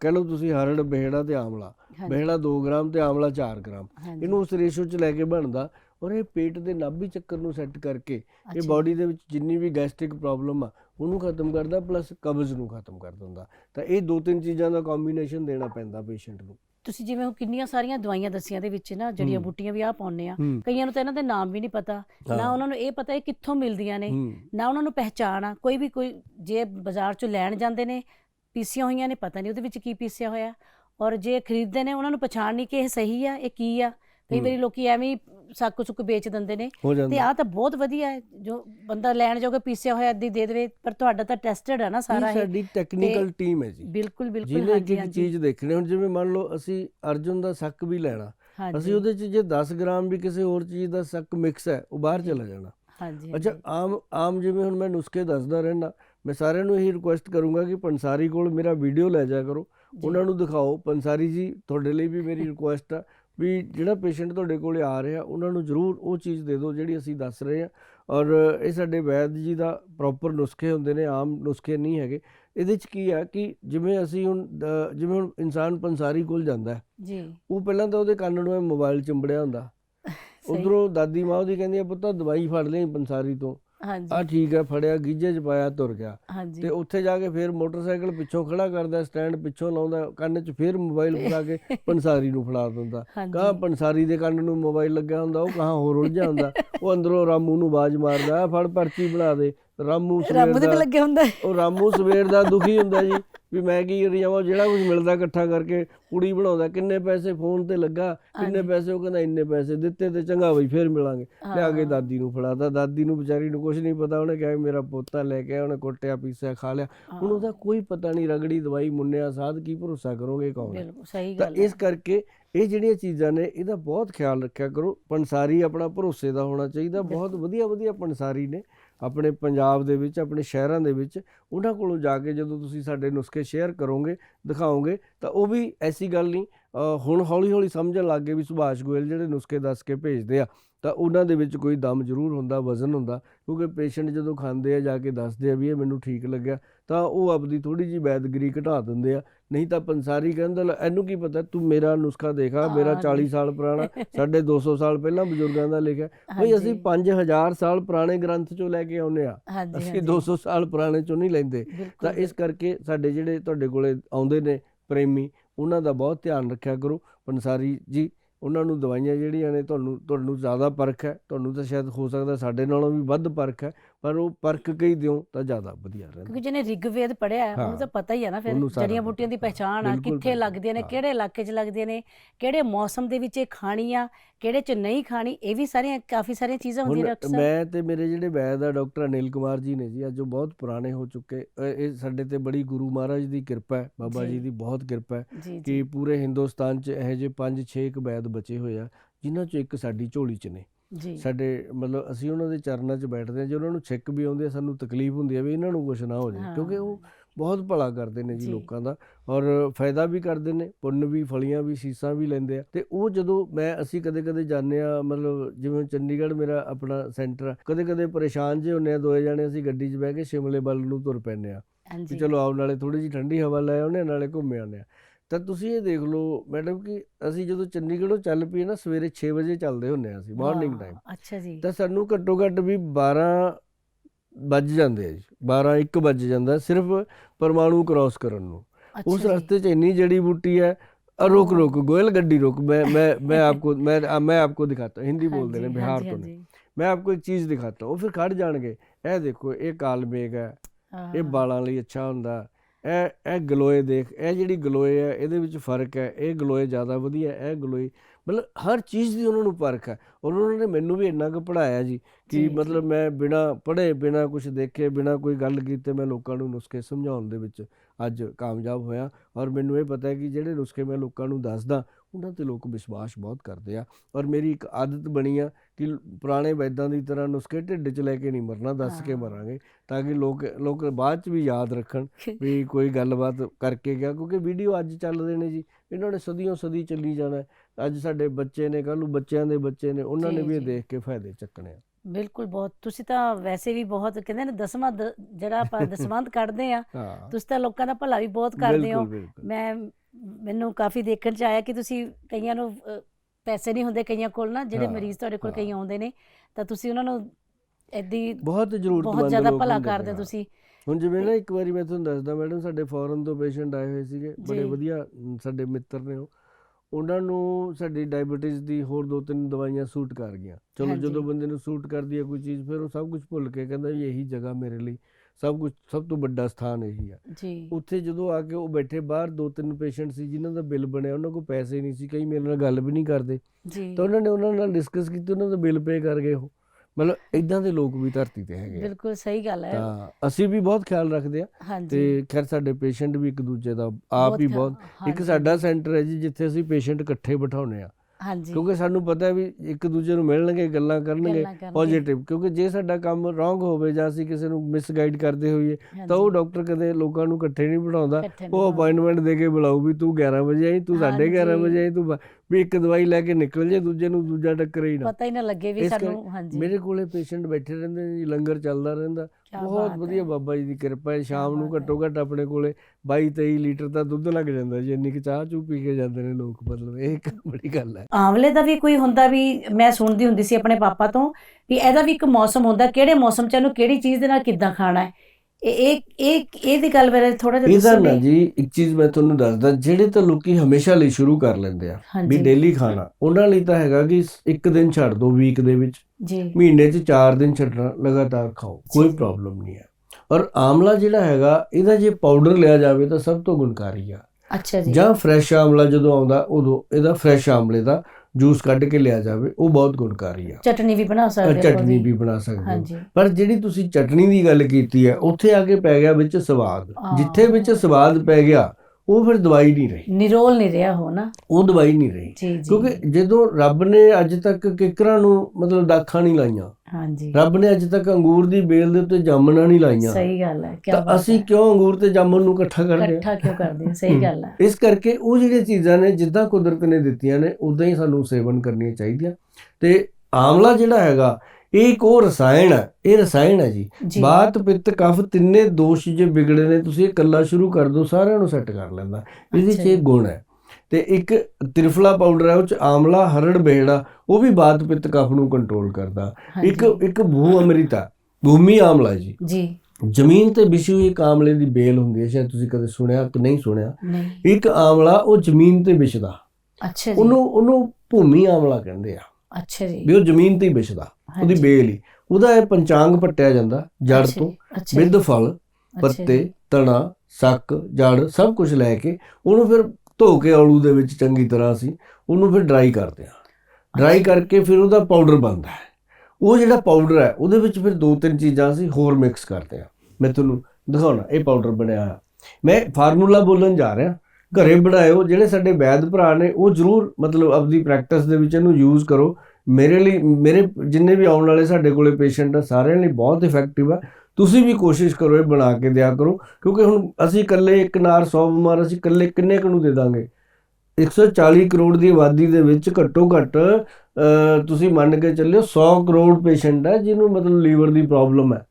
Speaker 2: ਕਹਿ ਲਓ ਤੁਸੀਂ ਹਰੜ ਬਿਹੜਾ ਤੇ ਆਮਲਾ। ਬਿਹੜਾ 2 ਗ੍ਰਾਮ ਤੇ ਆਮਲਾ 4 ਗ੍ਰਾਮ। ਇਹਨੂੰ ਉਸ ਰੇਸ਼ੋ 'ਚ ਲੈ ਕੇ ਬਣਦਾ ਔਰ ਇਹ ਪੇਟ ਦੇ ਨਾਭੀ ਚੱਕਰ ਨੂੰ ਸੈੱਟ ਕਰਕੇ ਇਹ। ਬਾਡੀ ਦੇ ਵਿੱਚ ਜਿੰਨੀ ਵੀ ਗੈਸਟ੍ਰਿਕ ਪ੍ਰੋਬਲਮ ਆ ਉਹਨੂੰ ਖਤਮ ਕਰਦਾ ਪਲੱਸ ਕਬਜ਼ ਨੂੰ ਖਤਮ ਕਰ ਦਿੰਦਾ। ਤਾਂ ਇਹ ਦੋ ਤਿੰਨ ਚੀਜ਼ਾਂ ਦਾ ਕੰਬੀਨੇਸ਼ਨ ਦੇਣਾ ਪੈਂਦਾ ਪੇਸ਼ੈਂਟ ਨੂੰ।
Speaker 1: ਤੁਸੀਂ ਜਿਵੇਂ ਉਹ ਕਿੰਨੀਆਂ ਸਾਰੀਆਂ ਦਵਾਈਆਂ ਦੱਸੀਆਂ ਦੇ ਵਿੱਚ ਨਾ ਜੜੀਆਂ
Speaker 2: ਹੂੰ।
Speaker 1: ਬੂਟੀਆਂ ਵੀ ਆ ਪਾਉਂਦੇ ਆ ਕਈਆਂ ਨੂੰ ਤਾਂ ਇਹਨਾਂ ਦੇ ਨਾਮ ਵੀ ਨਹੀਂ ਪਤਾ ਨਾ। ਉਹਨਾਂ ਨੂੰ ਇਹ ਪਤਾ ਇਹ ਕਿੱਥੋਂ ਮਿਲਦੀਆਂ ਨੇ ਨਾ ਉਹਨਾਂ ਨੂੰ ਪਹਿਚਾਣ ਆ ਕੋਈ ਵੀ ਕੋਈ ਜੇ ਬਾਜ਼ਾਰ ਚੋਂ ਲੈਣ ਜਾਂਦੇ ਨੇ ਪੀਸੀਆਂ ਹੋਈਆਂ ਨੇ ਪਤਾ ਨਹੀਂ ਉਹਦੇ ਵਿੱਚ ਕੀ ਪੀਸਿਆ ਹੋਇਆ। ਔਰ ਜੇ ਖਰੀਦਦੇ ਨੇ ਉਹਨਾਂ ਨੂੰ ਪਛਾਣ ਨਹੀਂ ਕਿ ਇਹ ਸਹੀ ਆ ਇਹ ਕੀ ਆ। ਕਈ। ਵਾਰੀ ਲੋਕੀ ਐਵੇਂ ਸੱਕ ਸੁੱਕ ਵੇਚ ਦਿੰਦੇ ਨੇ।
Speaker 2: ਹੋ
Speaker 1: ਤੇ ਆਹ ਤਾਂ ਬਹੁਤ ਵਧੀਆ ਹੈ ਜੋ ਬੰਦਾ ਲੈਣ ਜੋਗਾ ਪੀਸਿਆ ਹੋਇਆ ਅੱਧੀ ਦੇ ਦੇਵੇ ਪਰ ਤੁਹਾਡਾ ਤਾਂ ਟੈਸਟਡ ਹੈ ਨਾ ਸਾਰਾ
Speaker 2: ਇਹ
Speaker 1: ਇਹ।
Speaker 2: ਸਾਡੀ ਟੈਕਨੀਕਲ ਟੀਮ ਹੈ ਜੀ।
Speaker 1: ਬਿਲਕੁਲ ਬਿਲਕੁਲ
Speaker 2: ਜਿਹਨੇ ਇੱਕ
Speaker 1: ਹਾਂਜੀ
Speaker 2: ਇੱਕ
Speaker 1: ਹਾਂਜੀ।
Speaker 2: ਚੀਜ਼ ਦੇਖਣੀ ਹੁਣ ਜਿਵੇਂ ਮੰਨ ਲਓ ਅਸੀਂ ਅਰਜੁਨ ਦਾ ਸੱਕ ਵੀ ਲੈਣਾ
Speaker 1: ਹਾਂਜੀ।
Speaker 2: ਅਸੀਂ ਉਹਦੇ 'ਚ ਜੇ 10 ਗ੍ਰਾਮ ਵੀ ਕਿਸੇ ਹੋਰ ਚੀਜ਼ ਦਾ ਸੱਕ ਮਿਕਸ ਹੈ ਉਹ ਬਾਹਰ ਚਲਾ ਜਾਣਾ।
Speaker 1: ਹਾਂਜੀ
Speaker 2: ਅੱਛਾ। ਆਮ ਆਮ ਜਿਵੇਂ ਹੁਣ ਮੈਂ ਨੁਸਖੇ ਦੱਸਦਾ ਰਹਿਣਾ ਮੈਂ ਸਾਰਿਆਂ ਨੂੰ ਇਹੀ ਰਿਕੁਐਸਟ ਕਰੂੰਗਾ ਕਿ ਪੰਸਾਰੀ ਕੋਲ ਮੇਰਾ ਵੀਡੀਓ ਲੈ ਜਾ ਕਰੋ। ਉਹਨਾਂ ਨੂੰ ਦਿਖਾਓ। ਪੰਸਾਰੀ ਜੀ ਤੁਹਾਡੇ ਲਈ ਵੀ ਮੇਰੀ ਰਿਕੁਐਸਟ ਆ ਵੀ ਜਿਹੜਾ ਪੇਸ਼ੈਂਟ ਤੁਹਾਡੇ ਕੋਲੇ ਆ ਰਿਹਾ ਉਹਨਾਂ ਨੂੰ ਜ਼ਰੂਰ ਉਹ ਚੀਜ਼ ਦੇ ਦਿਓ ਜਿਹੜੀ ਅਸੀਂ ਦੱਸ ਰਹੇ ਹਾਂ ਔਰ ਇਹ ਸਾਡੇ ਵੈਦ ਜੀ ਦਾ ਪ੍ਰੋਪਰ ਨੁਸਖੇ ਹੁੰਦੇ ਨੇ ਆਮ ਨੁਸਖੇ ਨਹੀਂ ਹੈਗੇ। ਇਹਦੇ 'ਚ ਕੀ ਆ ਕਿ ਜਿਵੇਂ ਅਸੀਂ ਹੁਣ ਜਿਵੇਂ ਹੁਣ ਇਨਸਾਨ ਪੰਸਾਰੀ ਕੋਲ ਜਾਂਦਾ ਹੈ।
Speaker 1: ਜੀ।
Speaker 2: ਉਹ ਪਹਿਲਾਂ ਤਾਂ ਉਹਦੇ ਕੰਨ ਨੂੰ ਮੋਬਾਈਲ ਚਿੰਬੜਿਆ ਹੁੰਦਾ। ਉਧਰੋਂ ਦਾਦੀ ਮਾਂ ਉਹਦੀ ਕਹਿੰਦੀ ਆ ਪੁੱਤ ਦਵਾਈ ਫੜ ਲਈ ਪੰਸਾਰੀ ਤੋਂ। ਆ
Speaker 1: ਹਾਂਜੀ
Speaker 2: ਠੀਕ ਹੈ ਫੜਿਆ ਗੀਜੇ 'ਚ ਪਾਇਆ ਤੁਰ ਗਿਆ।
Speaker 1: ਹਾਂਜੀ।
Speaker 2: ਤੇ ਉੱਥੇ ਜਾ ਕੇ ਫਿਰ ਮੋਟਰਸਾਈਕਲ ਪਿੱਛੋਂ ਖੜਾ ਕਰਦਾ ਸਟੈਂਡ ਪਿੱਛੋਂ ਲਾਉਂਦਾ ਕੰਨ 'ਚ ਫਿਰ ਮੋਬਾਈਲ ਫੜਾ ਕੇ ਪੰਸਾਰੀ ਨੂੰ ਫੜਾ ਦਿੰਦਾ। ਕਹਾਂ ਪੰਸਾਰੀ ਦੇ ਕੰਨ ਨੂੰ ਮੋਬਾਈਲ ਲੱਗਿਆ ਹੁੰਦਾ ਉਹ ਕਹਾਂ ਹੋਰ ਉਲਝਿਆ ਹੁੰਦਾ। ਉਹ ਅੰਦਰੋਂ ਰਾਮੂ ਨੂੰ ਆਵਾਜ਼ ਮਾਰਦਾ "ਆ ਫੜ ਪਰਚੀ ਬਣਾ ਦੇ। ਰਾਮੂ ਸਵੇਰ
Speaker 1: ਦੇ ਹੁੰਦਾ।
Speaker 2: ਉਹ ਰਾਮੂ ਸਵੇਰ ਦਾ ਦੁਖੀ ਹੁੰਦਾ ਜੀ। ਵੀ ਮੈਂ ਕੀ ਕਰੀ ਜਾਵਾਂ ਜਿਹੜਾ ਕੁਝ ਮਿਲਦਾ ਇਕੱਠਾ ਕਰਕੇ ਕੁੜੀ ਬਣਾਉਂਦਾ ਕਿੰਨੇ ਪੈਸੇ ਫੋਨ ਤੇ ਲੱਗਾ ਕਿੰਨੇ। ਪੈਸੇ ਉਹ ਕਹਿੰਦਾ ਇੰਨੇ ਪੈਸੇ ਦਿੱਤੇ ਤੇ ਚੰਗਾ ਬਈ ਫੇਰ ਮਿਲਾਂਗੇ। ਲਿਆ ਕੇ। ਦਾਦੀ ਨੂੰ ਫੜਾਤਾ ਦਾਦੀ ਨੂੰ ਵਿਚਾਰੀ ਨੂੰ ਕੁਝ ਨਹੀਂ ਪਤਾ ਉਹਨੇ ਕਿਹਾ ਮੇਰਾ ਪੋਤਾ ਲੈ ਕੇ ਉਹਨੇ ਕੁੱਟਿਆ ਪੀਸਿਆ ਖਾ ਲਿਆ। ਹੁਣ ਉਹਦਾ ਕੋਈ ਪਤਾ ਨਹੀਂ ਰਗੜੀ ਦਵਾਈ ਮੁੰਨਿਆ ਸਾਧ ਕੀ ਭਰੋਸਾ ਕਰੋਗੇ ਕੌਣ ਹੈ?
Speaker 1: ਬਿਲਕੁਲ ਸਹੀ
Speaker 2: ਤਾਂ
Speaker 1: ਗੱਲ
Speaker 2: ਇਸ ਕਰਕੇ ਇਹ ਜਿਹੜੀਆਂ ਚੀਜ਼ਾਂ ਨੇ ਇਹਦਾ ਬਹੁਤ ਖਿਆਲ ਰੱਖਿਆ ਕਰੋ। ਪੰਸਾਰੀ ਆਪਣਾ ਭਰੋਸੇ ਦਾ ਹੋਣਾ ਚਾਹੀਦਾ ਬਹੁਤ ਵਧੀਆ ਵਧੀਆ ਪੰਸਾਰੀ ਨੇ। ਆਪਣੇ ਪੰਜਾਬ ਦੇ ਵਿੱਚ, ਆਪਣੇ ਸ਼ਹਿਰਾਂ ਦੇ ਵਿੱਚ, ਉਹਨਾਂ ਕੋਲੋਂ ਜਾ ਕੇ ਜਦੋਂ ਤੁਸੀਂ ਸਾਡੇ ਨੁਸਖੇ ਸ਼ੇਅਰ ਕਰੋਗੇ, ਦਿਖਾਓਗੇ, ਤਾਂ ਉਹ ਵੀ ਐਸੀ ਗੱਲ ਨਹੀਂ। ਹੁਣ ਹੌਲੀ ਹੌਲੀ ਸਮਝਣ ਲੱਗ ਗਏ ਵੀ ਸੁਭਾਸ਼ ਗੋਇਲ ਜਿਹੜੇ ਨੁਸਖੇ ਦੱਸ ਕੇ ਭੇਜਦੇ ਆ, ਤਾਂ ਉਹਨਾਂ ਦੇ ਵਿੱਚ ਕੋਈ ਦਮ ਜ਼ਰੂਰ ਹੁੰਦਾ, ਵਜ਼ਨ ਹੁੰਦਾ, ਕਿਉਂਕਿ ਪੇਸ਼ੈਂਟ ਜਦੋਂ ਖਾਂਦੇ ਆ, ਜਾ ਕੇ ਦੱਸਦੇ ਆ ਵੀ ਇਹ ਮੈਨੂੰ ਠੀਕ ਲੱਗਿਆ, ਤਾਂ ਉਹ ਆਪਦੀ ਥੋੜੀ ਜੀ ਵੈਦਗਰੀ ਘਟਾ ਦਿੰਦੇ ਆ ਨਹੀਂ ਤਾਂ ਪੰਸਾਰੀ ਕਹਿੰਦਾ ਲੈ, ਇਹਨੂੰ ਕੀ ਪਤਾ ਤੂੰ ਮੇਰਾ ਨੁਸਖਾ ਦੇਖਾ ਮੇਰਾ
Speaker 1: ਹਾਂ
Speaker 2: 40
Speaker 1: ਜੀ।
Speaker 2: ਸਾਲ ਪੁਰਾਣਾ ਸਾਡੇ 200 ਸਾਲ ਪਹਿਲਾਂ ਬਜ਼ੁਰਗਾਂ ਦਾ ਲਿਖਿਆ। ਬਈ ਅਸੀਂ
Speaker 1: ਹਾਂਜੀ,
Speaker 2: 5000 ਸਾਲ ਪੁਰਾਣੇ ਗ੍ਰੰਥ ਚੋਂ ਲੈ ਕੇ ਆਉਨੇ ਆ ਅਸੀਂ
Speaker 1: ਹਾਂਜੀ,
Speaker 2: 200 ਸਾਲ ਪੁਰਾਣੇ ਚੋਂ ਨਹੀਂ ਲੈਂਦੇ। ਤਾਂ ਇਸ ਕਰਕੇ ਸਾਡੇ ਜਿਹੜੇ ਤੁਹਾਡੇ ਕੋਲੇ ਆਉਂਦੇ ਨੇ ਪ੍ਰੇਮੀ ਉਹਨਾਂ ਦਾ ਬਹੁਤ ਧਿਆਨ ਰੱਖਿਆ ਕਰੋ। ਪੰਸਾਰੀ ਜੀ ਉਹਨਾਂ ਨੂੰ ਦਵਾਈਆਂ ਜਿਹੜੀਆਂ ਨੇ ਤੁਹਾਨੂੰ ਤੁਹਾਨੂੰ ਜ਼ਿਆਦਾ ਪਰਖ ਹੈ। ਤੁਹਾਨੂੰ ਤਾਂ ਸ਼ਾਇਦ ਹੋ ਸਕਦਾ ਸਾਡੇ ਨਾਲੋਂ ਵੀ ਵੱਧ ਪਰਖ ਹੈ। ਪਰ ਉਹ ਪਰਖ ਕੇ ਹੀ ਦਿਓ ਤਾਂ ਜ਼ਿਆਦਾ ਵਧੀਆ ਰਹਿੰਦਾ।
Speaker 1: ਕਿਉਂਕਿ ਜਿਹਨੇ ਰਿਗਵੇਦ ਪੜਿਆ ਹੈ, ਉਹਨੂੰ ਤਾਂ ਪਤਾ ਹੀ ਹੈ ਨਾ ਫਿਰ ਜੜੀਆਂ। ਬੂਟੀਆਂ ਦੀ ਪਹਿਚਾਣ ਆ ਕਿੱਥੇ ਲੱਗਦੀਆਂ ਨੇ। ਕਿਹੜੇ ਇਲਾਕੇ 'ਚ ਲੱਗਦੀਆਂ ਨੇ ਕਿਹੜੇ ਮੌਸਮ ਦੇ ਵਿੱਚ ਇਹ ਖਾਣੀ ਆ ਕਿਹੜੇ 'ਚ ਨਹੀਂ ਖਾਣੀ ਇਹ ਵੀ ਸਾਰੀਆਂ ਕਾਫੀ ਸਾਰੀਆਂ ਚੀਜ਼ਾਂ ਹੁੰਦੀਆਂ ਡਾਕਟਰ ਸਾਹਿਬ।
Speaker 2: ਮੈਂ ਤੇ ਮੇਰੇ ਜਿਹੜੇ ਵੈਦ ਆ ਡਾਕਟਰ ਅਨਿਲ ਕੁਮਾਰ ਜੀ ਨੇ ਜੀ ਅੱਜ ਉਹ ਬਹੁਤ ਪੁਰਾਣੇ ਹੋ ਚੁੱਕੇ। ਇਹ ਸਾਡੇ ਤੇ ਬੜੀ ਗੁਰੂ ਮਹਾਰਾਜ ਦੀ ਕਿਰਪਾ ਹੈ ਬਾਬਾ
Speaker 1: ਜੀ।
Speaker 2: ਜੀ। ਦੀ ਬਹੁਤ ਕਿਰਪਾ ਹੈ
Speaker 1: ਜੀ ਜੀ।
Speaker 2: ਕਿ ਪੂਰੇ ਹਿੰਦੁਸਤਾਨ 'ਚ ਇਹੋ ਜਿਹੇ 5-6 ਕੁ ਵੈਦ ਬਚੇ ਹੋਏ ਆ ਜਿਨ੍ਹਾਂ 'ਚੋਂ ਇੱਕ ਸਾਡੀ ਝੋਲੀ 'ਚ ਨੇ।
Speaker 1: ਜੀ
Speaker 2: ਸਾਡੇ ਮਤਲਬ ਅਸੀਂ ਉਹਨਾਂ ਦੇ ਚਰਨਾਂ 'ਚ ਬੈਠਦੇ ਹਾਂ ਜੇ ਉਹਨਾਂ ਨੂੰ ਛਿੱਕ ਵੀ ਆਉਂਦੀ ਹੈ ਸਾਨੂੰ ਤਕਲੀਫ ਹੁੰਦੀ ਹੈ ਵੀ ਇਹਨਾਂ ਨੂੰ ਕੁਝ ਨਾ ਹੋ ਜਾਏ ਕਿਉਂਕਿ ਉਹ ਬਹੁਤ ਭਲਾ ਕਰਦੇ ਨੇ ਜੀ
Speaker 1: ਜੀ।
Speaker 2: ਲੋਕਾਂ ਦਾ ਔਰ ਫਾਇਦਾ ਵੀ ਕਰਦੇ ਨੇ ਪੁੰਨ ਵੀ ਫਲੀਆਂ ਵੀ ਸੀਸਾਂ ਵੀ ਲੈਂਦੇ ਆ। ਤੇ ਉਹ ਜਦੋਂ ਮੈਂ ਅਸੀਂ ਕਦੇ ਕਦੇ ਜਾਂਦੇ ਆ ਮਤਲਬ ਜਿਵੇਂ ਚੰਡੀਗੜ੍ਹ ਮੇਰਾ ਆਪਣਾ ਸੈਂਟਰ ਆ ਕਦੇ ਕਦੇ ਪਰੇਸ਼ਾਨ ਜੇ ਹੁੰਨੇ ਆ ਦੋਏ ਜਾਣੇ ਅਸੀਂ ਗੱਡੀ 'ਚ ਬਹਿ ਕੇ ਸ਼ਿਮਲੇ ਵੱਲ ਨੂੰ ਤੁਰ ਪੈਂਦੇ ਆ ਚਲੋ ਆਓ ਨਾਲੇ ਥੋੜੀ ਜਿਹੀ ਠੰਡੀ ਹਵਾ ਲੈ ਆਉਨੇ ਨਾਲੇ ਘੁੰਮੇ ਆਉਂਦੇ ਆ ਤਾਂ ਤੁਸੀਂ ਇਹ ਦੇਖ ਲਓ ਮੈਡਮ ਕਿ ਅਸੀਂ ਜਦੋਂ ਚੰਡੀਗੜ੍ਹੋਂ ਚੱਲ ਪਈਏ ਨਾ ਸਵੇਰੇ 6 ਵਜੇ ਚੱਲਦੇ ਹੁੰਨੇ ਆ ਅਸੀਂ ਮਾਰਨਿੰਗ
Speaker 1: ਵਾਹ,
Speaker 2: ਟਾਈਮ
Speaker 1: ਅੱਛਾ ਜੀ
Speaker 2: ਤਾਂ ਸਾਨੂੰ ਘੱਟੋ ਘੱਟ ਵੀ 12 ਵੱਜ ਜਾਂਦੇ ਆ ਜੀ 12 1 ਵੱਜ ਜਾਂਦਾ ਸਿਰਫ ਪਰਮਾਣੂ ਕ੍ਰਾਸ ਕਰਨ ਨੂੰ
Speaker 1: ਅੱਛਾ
Speaker 2: ਉਸ
Speaker 1: ਜੀ।
Speaker 2: ਰਸਤੇ 'ਚ ਇੰਨੀ ਜੜੀ ਬੂਟੀ ਹੈ अ, रुक रुक गोयल गड्डी रुक मैं मैं मैं आपको मैं आ, मैं आपको दिखाता हूँ हिंदी बोलते हैं
Speaker 1: ਹਾਂਜੀ,
Speaker 2: बिहार
Speaker 1: ਹਾਂਜੀ,
Speaker 2: तो नहीं
Speaker 1: ਹਾਂਜੀ।
Speaker 2: मैं आपको एक चीज़ दिखाता हूँ ਉਹ ਫਿਰ ਖੜ ਜਾਣਗੇ ਇਹ ਦੇਖੋ ਇਹ ਕਾਲ ਮੇਘ ਹੈ ਇਹ
Speaker 1: ਹਾਂ,
Speaker 2: ਵਾਲਾਂ ਲਈ ਅੱਛਾ ਹੁੰਦਾ ਇਹ ਇਹ ਗਲੋਏ ਦੇਖ ਇਹ ਜਿਹੜੀ ਗਲੋਏ ਹੈ ਇਹਦੇ ਵਿੱਚ ਫ਼ਰਕ ਹੈ। ਇਹ ਗਲੋਏ ਜ਼ਿਆਦਾ ਵਧੀਆ ਇਹ ਗਲੋਏ ਮਤਲਬ ਹਰ ਚੀਜ਼ ਦੀ ਉਹਨਾਂ ਨੂੰ ਪਰਖ ਹੈ। ਔਰ ਉਹਨਾਂ ਨੇ ਮੈਨੂੰ ਵੀ ਇੰਨਾ ਕੁ ਪੜਾਇਆ ਜੀ ਕਿ। ਮਤਲਬ ਮੈਂ ਬਿਨਾ ਪੜ੍ਹੇ ਬਿਨਾ ਕੁਝ ਦੇਖੇ ਬਿਨਾ ਕੋਈ ਗੱਲ ਕੀਤੇ ਮੈਂ ਲੋਕਾਂ ਨੂੰ ਨੁਸਖੇ ਸਮਝਾਉਣ ਦੇ ਵਿੱਚ ਅੱਜ ਕਾਮਯਾਬ ਹੋਇਆ। ਔਰ ਮੈਨੂੰ ਇਹ ਪਤਾ ਹੈ ਕਿ ਜਿਹੜੇ ਨੁਸਖੇ ਮੈਂ ਲੋਕਾਂ ਨੂੰ ਦੱਸਦਾ ਉਹਨਾਂ ਤੇ ਲੋਕ ਵਿਸ਼ਵਾਸ ਬਹੁਤ ਕਰਦੇ ਆ ਔਰ ਮੇਰੀ ਇੱਕ ਆਦਤ ਬਣੀ ਆ ਕਿ ਪੁਰਾਣੇ ਵੈਦਾਂ ਦੀ ਤਰ੍ਹਾਂ ਨੁਸਖੇ ਢਿੱਡ 'ਚ ਲੈ ਕੇ ਨਹੀਂ ਮਰਨਾ ਦੱਸ ਕੇ। ਮਰਾਂਗੇ ਤਾਂ ਕਿ ਲੋਕ ਲੋਕ ਬਾਅਦ 'ਚ ਵੀ ਯਾਦ ਰੱਖਣ ਵੀ ਕੋਈ ਗੱਲਬਾਤ ਕਰਕੇ ਗਿਆ ਕਿਉਂਕਿ ਵੀਡੀਓ ਅੱਜ ਚੱਲਦੇ ਨੇ ਜੀ ਇਹਨਾਂ ਨੇ ਸਦੀਆਂ ਸਦੀ ਚੱਲੀ ਜਾਣਾ। ਅੱਜ ਸਾਡੇ ਬੱਚੇ ਨੇ ਕੱਲ੍ਹ ਨੂੰ ਬੱਚਿਆਂ ਦੇ ਬੱਚੇ ਨੇ ਉਹਨਾਂ ਨੇ ਵੀ ਇਹ। ਦੇਖ ਕੇ ਫਾਇਦੇ ਚੱਕਣੇ ਆ
Speaker 1: ਬਿਲਕੁਲ ਬਹੁਤ ਤੁਸੀਂ ਤਾਂ ਵੈਸੇ ਵੀ ਬਹੁਤ ਕਹਿੰਦੇ ਨੇ ਦਸਵਾਂ ਜਿਹੜਾ ਆਪਾਂ ਦਸਵੰਧ ਕੱਢਦੇ ਆ ਤੁਸੀਂ ਤਾਂ ਲੋਕਾਂ ਦਾ ਭਲਾ ਵੀ ਬਹੁਤ ਕਰਦੇ ਹੋ ਮੈਂ ਮੈਨੂੰ ਕਾਫੀ ਦੇਖਣ ਚ ਆਇਆ ਕਿ ਤੁਸੀਂ ਕਈਆਂ ਨੂੰ ਅ, ਪੈਸੇ ਨਹੀਂ ਹੁੰਦੇ ਕਈਆਂ ਕੋਲ ਨਾ ਜਿਹੜੇ
Speaker 2: ਹਾਂ,
Speaker 1: ਮਰੀਜ਼ ਤੁਹਾਡੇ ਕੋਲ ਕਈ। ਆਉਂਦੇ ਨੇ ਤਾਂ ਤੁਸੀਂ ਉਹਨਾਂ ਨੂੰ ਐਦੀ
Speaker 2: ਬਹੁਤ ਜ਼ਰੂਰਤਮੰਦ
Speaker 1: ਬਹੁਤ ਜ਼ਿਆਦਾ
Speaker 2: ਲੋਕ
Speaker 1: ਭਲਾ
Speaker 2: ਹੁੰਦੇ
Speaker 1: ਕਰਦੇ ਹਾਂ। ਤੁਸੀਂ
Speaker 2: ਹੁਣ ਜਿਵੇਂ ਨਾ ਇੱਕ ਵਾਰੀ ਮੈਂ ਤੁਹਾਨੂੰ ਦੱਸਦਾ ਮੈਡਮ ਸਾਡੇ ਫੋਰਨ ਤੋਂ ਪੇਸ਼ੈਂਟ ਆਏ ਹੋਏ ਸੀਗੇ ਬੜੇ
Speaker 1: ਜੀ।
Speaker 2: ਵਧੀਆ ਅਮ, ਸਾਡੇ ਮਿੱਤਰ ਨੇ ਉਹ ਉਹਨਾਂ ਨੂੰ ਸਾਡੀ ਡਾਇਬੀਟਿਸ ਦੀ ਹੋਰ ਦੋ ਤਿੰਨ ਦਵਾਈਆਂ ਸੂਟ ਕਰ ਗਈਆਂ ਚਲੋ
Speaker 1: ਹਾਂਜੀ।
Speaker 2: ਜਦੋਂ ਬੰਦੇ ਨੂੰ ਸੂਟ ਕਰਦੀ ਹੈ ਕੋਈ ਚੀਜ਼ ਫਿਰ ਉਹ ਸਭ ਕੁਝ ਭੁੱਲ ਕੇ ਕਹਿੰਦਾ ਵੀ ਇਹੀ ਜਗ੍ਹਾ ਮੇਰੇ ਲਈ ਸਭ ਕੁਝ ਸਭ ਤੋਂ ਵੱਡਾ ਸਥਾਨ ਇਹੀ ਆ।
Speaker 1: ਜੀ।
Speaker 2: ਉੱਥੇ ਜਦੋਂ ਆ ਕੇ ਉਹ ਬੈਠੇ ਬਾਹਰ ਦੋ ਤਿੰਨ ਪੇਸ਼ੈਂਟ ਸੀ ਜਿਨ੍ਹਾਂ ਦਾ ਬਿੱਲ ਬਣਿਆ ਉਹਨਾਂ ਕੋਲ ਪੈਸੇ ਨਹੀਂ ਸੀ ਕਈ ਮੇਰੇ ਨਾਲ ਗੱਲ ਵੀ ਨਹੀਂ ਕਰਦੇ।
Speaker 1: ਜੀ।
Speaker 2: ਤਾਂ ਉਹਨਾਂ ਨੇ ਉਹਨਾਂ ਨਾਲ ਡਿਸਕਸ ਕੀਤੀ ਉਹਨਾਂ ਦਾ ਬਿੱਲ ਪੇ ਕਰ ਗਏ ਉਹ। ਮਤਲਬ ਇਦਾਂ ਦੇ ਲੋਕ ਵੀ ਧਰਤੀ ਤੇ ਹੈਗੇ
Speaker 1: ਬਿਲਕੁਲ ਸਹੀ ਗੱਲ ਹੈ।
Speaker 2: ਤਾਂ ਅਸੀਂ ਵੀ ਬਹੁਤ ਖਿਆਲ ਰੱਖਦੇ ਆ। ਤੇ ਖੈਰ ਸਾਡੇ ਪੇਸ਼ੈਂਟ ਵੀ ਇੱਕ ਦੂਜੇ ਦਾ ਆਪ ਹੀ ਬਹੁਤ ਇੱਕ ਸਾਡਾ ਸੈਂਟਰ ਹੈ ਜੀ ਜਿੱਥੇ ਅਸੀਂ ਪੇਸ਼ੈਂਟ ਇਕੱਠੇ ਬਿਠਾਉਨੇ ਆ।
Speaker 1: ਹਾਂਜੀ।
Speaker 2: ਕਿਉਂਕਿ ਸਾਨੂੰ ਪਤਾ ਹੈ ਵੀ ਇੱਕ ਦੂਜੇ ਨੂੰ ਮਿਲਣਗੇ ਗੱਲਾਂ ਕਰਨਗੇ
Speaker 1: ਗੱਲਾਂ ਕਰਨਗੇ।
Speaker 2: ਪੋਜ਼ਿਟਿਵ ਕਿਉਂਕਿ ਜੇ ਸਾਡਾ ਕੰਮ ਰੋਂਗ ਹੋਵੇ ਜਾਂ ਅਸੀਂ ਕਿਸੇ ਨੂੰ ਮਿਸਗਾਈਡ ਕਰਦੇ ਹੋਈਏ ਤਾਂ ਉਹ ਡਾਕਟਰ ਕਦੇ ਲੋਕਾਂ ਨੂੰ ਇਕੱਠੇ ਨਹੀਂ ਬਿਠਾਉਂਦਾ।
Speaker 1: ਇਕੱਠੇ
Speaker 2: ਉਹ। ਅਪਾਇੰਟਮੈਂਟ ਦੇ ਕੇ ਬੁਲਾਊ ਵੀ ਤੂੰ 11 ਵਜੇ ਆਈ ਤੂੰ 11:30
Speaker 1: ਹਾਂਜੀ।
Speaker 2: ਵਜੇ ਆਈ ਤੂੰ ਬ- ਵੀ ਇੱਕ ਦਵਾਈ ਲੈ ਕੇ ਨਿਕਲ ਜੇ ਦੂਜੇ ਨੂੰ ਦੂਜਾ ਟੱਕਰੇ ਹੀ ਨਾ।
Speaker 1: ਪਤਾ ਹੀ ਨਾ ਲੱਗੇ ਵੀ
Speaker 2: ਇਸ
Speaker 1: ਸਾਨੂੰ ਹਾਂਜੀ।
Speaker 2: ਮੇਰੇ ਕੋਲੇ ਪੇਸ਼ੈਂਟ ਬੈਠੇ ਰਹਿੰਦੇ ਨੇ ਜੀ ਲੰਗਰ ਚੱਲਦਾ ਰਹਿੰਦਾ। ਬਹੁਤ ਵਧੀਆ। ਬਾਬਾ ਜੀ ਦੀ ਕਿਰਪਾ ਹੈ ਸ਼ਾਮ ਨੂੰ। ਘੱਟੋ ਘੱਟ ਆਪਣੇ ਕੋਲੇ 22 23 ਲੀਟਰ ਦਾ ਦੁੱਧ ਲੱਗ ਜਾਂਦਾ ਜੀ ਇੰਨੀ ਕਿ ਚਾਹ ਚੂ ਪੀ ਕੇ ਜਾਂਦੇ ਨੇ ਲੋਕ ਮਤਲਬ ਇਹ ਇੱਕ ਬੜੀ ਗੱਲ ਹੈ
Speaker 1: ਆਂਵਲੇ ਦਾ ਵੀ ਕੋਈ ਹੁੰਦਾ ਵੀ ਮੈਂ ਸੁਣਦੀ ਹੁੰਦੀ ਸੀ ਆਪਣੇ ਪਾਪਾ ਤੋਂ ਵੀ ਇਹਦਾ ਵੀ ਇੱਕ ਮੌਸਮ ਹੁੰਦਾ ਕਿਹੜੇ ਮੌਸਮ ਚ ਇਹਨੂੰ ਕਿਹੜੀ ਚੀਜ਼ ਦੇ ਨਾਲ ਕਿੱਦਾਂ ਖਾਣਾ ਹੈ ਇਹ ਇਹ ਇਹ ਇਹਦੀ ਗੱਲ ਬਾਰੇ ਥੋੜਾ ਜਿਹਾ
Speaker 2: ਇਹਦਾ
Speaker 1: ਦੱਸੋ
Speaker 2: ਨਾ
Speaker 1: ਵੀ
Speaker 2: ਜੀ ਇੱਕ ਚੀਜ਼ ਮੈਂ ਤੁਹਾਨੂੰ ਦੱਸਦਾ ਜਿਹੜੇ ਤਾਂ ਲੋਕੀ ਹਮੇਸ਼ਾ ਲਈ ਸ਼ੁਰੂ ਕਰ ਲੈਂਦੇ ਆ ਵੀ ਡੇਲੀ ਖਾਣਾ ਉਹਨਾਂ ਲਈ ਤਾਂ ਹੈਗਾ ਕਿ ਇੱਕ ਦਿਨ ਛੱਡ ਦੋ ਵੀਕ ਦੇ ਵਿੱਚ।
Speaker 1: ਜੀ।
Speaker 2: ਮਹੀਨੇ 'ਚ 4 ਦਿਨ ਛੱਡਣਾ ਲਗਾਤਾਰ ਖਾਓ ਕੋਈ ਪ੍ਰੋਬਲਮ ਨਹੀਂ ਹੈ। ਔਰ ਆਮਲਾ ਜਿਹੜਾ ਹੈਗਾ ਇਹਦਾ ਜੇ ਪਾਊਡਰ ਲਿਆ ਜਾਵੇ ਤਾਂ ਸਭ ਤੋਂ ਗੁਣਕਾਰੀ ਆ।
Speaker 1: ਅੱਛਾ ਜੀ।
Speaker 2: ਜਾਂ ਫਰੈਸ਼ ਆਮਲਾ ਜਦੋਂ ਆਉਂਦਾ ਉਦੋਂ ਇਹਦਾ ਫਰੈਸ਼ ਆਮਲੇ ਦਾ ਜੂਸ ਕੱਢ ਕੇ ਲਿਆ ਜਾਵੇ ਉਹ ਬਹੁਤ ਗੁਣਕਾਰੀ ਆ।
Speaker 1: ਚਟਨੀ ਵੀ ਬਣਾ ਸਕਦੇ ਆਪਾਂ
Speaker 2: ਚਟਨੀ। ਵੀ ਬਣਾ ਸਕਦੇ ਹੋ। ਪਰ ਜਿਹੜੀ ਤੁਸੀਂ ਚਟਨੀ ਦੀ ਗੱਲ ਕੀਤੀ ਹੈ ਉੱਥੇ ਆ ਕੇ ਪੈ ਗਿਆ ਵਿੱਚ ਸਵਾਦ।
Speaker 1: ਹਾਂ।
Speaker 2: ਜਿੱਥੇ ਵਿੱਚ ਸਵਾਦ ਪੈ ਗਿਆ ਉਹ ਫਿਰ ਦਵਾਈ ਨਹੀਂ ਰਹੀ।
Speaker 1: ਨਿਰੋਲ ਨਹੀਂ ਰਿਹਾ ਹੋ ਨਾ।
Speaker 2: ਉਹ ਦਵਾਈ ਨਹੀਂ ਰਹੀ। ਕਿਉਂਕਿ ਜਦੋਂ ਰੱਬ ਨੇ ਅੱਜ ਤੱਕ ਕਿਕਰਾਂ ਨੂੰ ਮਤਲਬ ਦਾਖਾਂ ਨਹੀਂ ਲਾਈਆਂ
Speaker 1: ਹਾਂਜੀ।
Speaker 2: ਰੱਬ ਨੇ ਅੱਜ ਤੱਕ ਅੰਗੂਰ ਦੀ ਬੇਲ ਦੇ ਉੱਤੇ ਜਾਮਨਾਂ ਨਹੀਂ ਲਾਈਆਂ।
Speaker 1: ਸਹੀ ਗੱਲ ਹੈ ਕੀ
Speaker 2: ਤਾਂ ਅਸੀਂ ਕਿਉਂ ਅੰਗੂਰ ਤੇ ਜਾਮਨ ਨੂੰ ਇਕੱਠਾ ਕਰਦੇ ਹਾਂ?
Speaker 1: ਇਕੱਠਾ ਕਿਉਂ ਕਰਦੇ ਹਾਂ? ਸਹੀ। ਗੱਲ ਹੈ।
Speaker 2: ਇਸ ਕਰਕੇ ਉਹ ਜਿਹੜੀਆਂ ਚੀਜ਼ਾਂ ਨੇ ਜਿੱਦਾਂ ਕੁਦਰਤ ਨੇ ਦਿੱਤੀਆਂ ਨੇ ਉਦਾਂ ਹੀ ਸਾਨੂੰ ਸੇਵਨ ਕਰਨੀਆਂ ਚਾਹੀਦੀਆਂ। ਤੇ ਆਮਲਾ ਜਿਹੜਾ ਹੈਗਾ ਇਹ ਇੱਕ ਉਹ ਰਸਾਇਣ ਹੈ ਇਹ ਰਸਾਇਣ ਹੈ ਜੀ। ਬਾਤ ਪਿੱਤ ਕਫ ਤਿੰਨੇ ਦੋਸ਼ ਜੇ ਵਿਗੜੇ ਨੇ ਤੁਸੀਂ ਇਹ ਕੱਲਾ ਸ਼ੁਰੂ ਕਰ ਦਿਓ ਸਾਰਿਆਂ ਨੂੰ ਸੈੱਟ ਕਰ ਲੈਂਦਾ। ਇਹਦੇ 'ਚ ਇਹ। ਗੁਣ ਹੈ। ਤੇ ਇੱਕ ਤ੍ਰਿਫਲਾ ਪਾਊਡਰ ਹੈ ਉਹ 'ਚ ਆਮਲਾ ਹਰੜ ਬੇੜਾ ਉਹ ਵੀ ਬਾਤ ਪਿੱਤ ਕਫ ਨੂੰ ਕੰਟਰੋਲ ਕਰਦਾ। ਇੱਕ। ਇੱਕ ਭੂ ਅੰਮ੍ਰਿਤਾ ਭੂਮੀ ਆਮਲਾ ਜੀ।
Speaker 1: ਜੀ।
Speaker 2: ਜ਼ਮੀਨ ਤੇ ਵਿਛੀ ਹੋਈ ਇੱਕ ਆਮਲੇ ਦੀ ਬੇਲ ਹੁੰਦੀ ਹੈ ਸ਼ਾਇਦ ਤੁਸੀਂ ਕਦੇ ਸੁਣਿਆ ਕਿ ਨਹੀਂ ਸੁਣਿਆ? ਇੱਕ ਆਮਲਾ ਉਹ ਜ਼ਮੀਨ ਤੇ ਵਿਛਦਾ।
Speaker 1: ਅੱਛਾ ਜੀ।
Speaker 2: ਉਹਨੂੰ ਉਹਨੂੰ ਭੂਮੀ ਆਮਲਾ ਕਹਿੰਦੇ ਆ।
Speaker 1: ਅੱਛਾ ਜੀ।
Speaker 2: ਵੀ ਉਹ ਜ਼ਮੀਨ ਤੇ ਹੀ ਵਿਛਦਾ ਉਹਦੀ। ਬੇਲ ਹੀ। ਉਹਦਾ ਇਹ ਪੰਚਾਂਗ ਪੱਟਿਆ ਜਾਂਦਾ ਜੜ ਤੋਂ। ਵਿਦ ਫਲ ਪੱਤੇ ਤਣਾ ਸੱਕ ਜੜ ਸਭ ਕੁਝ ਲੈ ਕੇ ਉਹਨੂੰ ਫਿਰ ਧੋ ਕੇ ਔਲੂ ਦੇ ਵਿੱਚ ਚੰਗੀ ਤਰ੍ਹਾਂ ਅਸੀਂ ਉਹਨੂੰ ਫਿਰ ਡਰਾਈ ਕਰਦੇ ਹਾਂ। ਡਰਾਈ। ਕਰਕੇ ਫਿਰ ਉਹਦਾ ਪਾਊਡਰ ਬਣਦਾ ਹੈ। ਉਹ ਜਿਹੜਾ ਪਾਊਡਰ ਹੈ ਉਹਦੇ ਵਿੱਚ ਫਿਰ ਦੋ ਤਿੰਨ ਚੀਜ਼ਾਂ ਅਸੀਂ ਹੋਰ ਮਿਕਸ ਕਰਦੇ ਹਾਂ। ਮੈਂ ਤੁਹਾਨੂੰ ਦਿਖਾਉਣਾ ਇਹ ਪਾਊਡਰ ਬਣਿਆ ਮੈਂ ਫਾਰਮੂਲਾ ਬੋਲਣ ਜਾ ਰਿਹਾ। ਘਰੇ ਬਣਾਇਓ ਜਿਹੜੇ ਸਾਡੇ ਵੈਦ ਭਰਾ ਨੇ ਉਹ ਜ਼ਰੂਰ ਮਤਲਬ ਆਪਦੀ ਪ੍ਰੈਕਟਿਸ ਦੇ ਵਿੱਚ ਇਹਨੂੰ ਯੂਜ਼ ਕਰੋ। ਮੇਰੇ ਲਈ ਮੇਰੇ ਜਿੰਨੇ ਵੀ ਆਉਣ ਵਾਲੇ ਸਾਡੇ ਕੋਲੇ ਪੇਸ਼ੈਂਟ ਆ ਸਾਰਿਆਂ ਲਈ ਬਹੁਤ ਇਫੈਕਟਿਵ ਆ। ਤੁਸੀਂ ਵੀ ਕੋਸ਼ਿਸ਼ ਕਰੋ ਇਹ ਬਣਾ ਕੇ ਦਿਆ ਕਰੋ, ਕਿਉਂਕਿ ਹੁਣ ਅਸੀਂ ਇਕੱਲੇ ਇੱਕ ਨਾਰ 100 ਬਿਮਾਰ, ਅਸੀਂ ਇਕੱਲੇ ਕਿੰਨੇ ਕੁ ਨੂੰ ਦੇ ਦਾਂਗੇ? 140 ਕਰੋੜ ਦੀ ਆਬਾਦੀ ਦੇ ਵਿੱਚ ਘੱਟੋ ਘੱਟ ਤੁਸੀਂ ਮੰਨ ਕੇ ਚੱਲਿਓ 100 ਕਰੋੜ ਪੇਸ਼ੈਂਟ ਹੈ ਜਿਹਨੂੰ ਮਤਲਬ ਲੀਵਰ ਦੀ ਪ੍ਰੋਬਲਮ ਹੈ,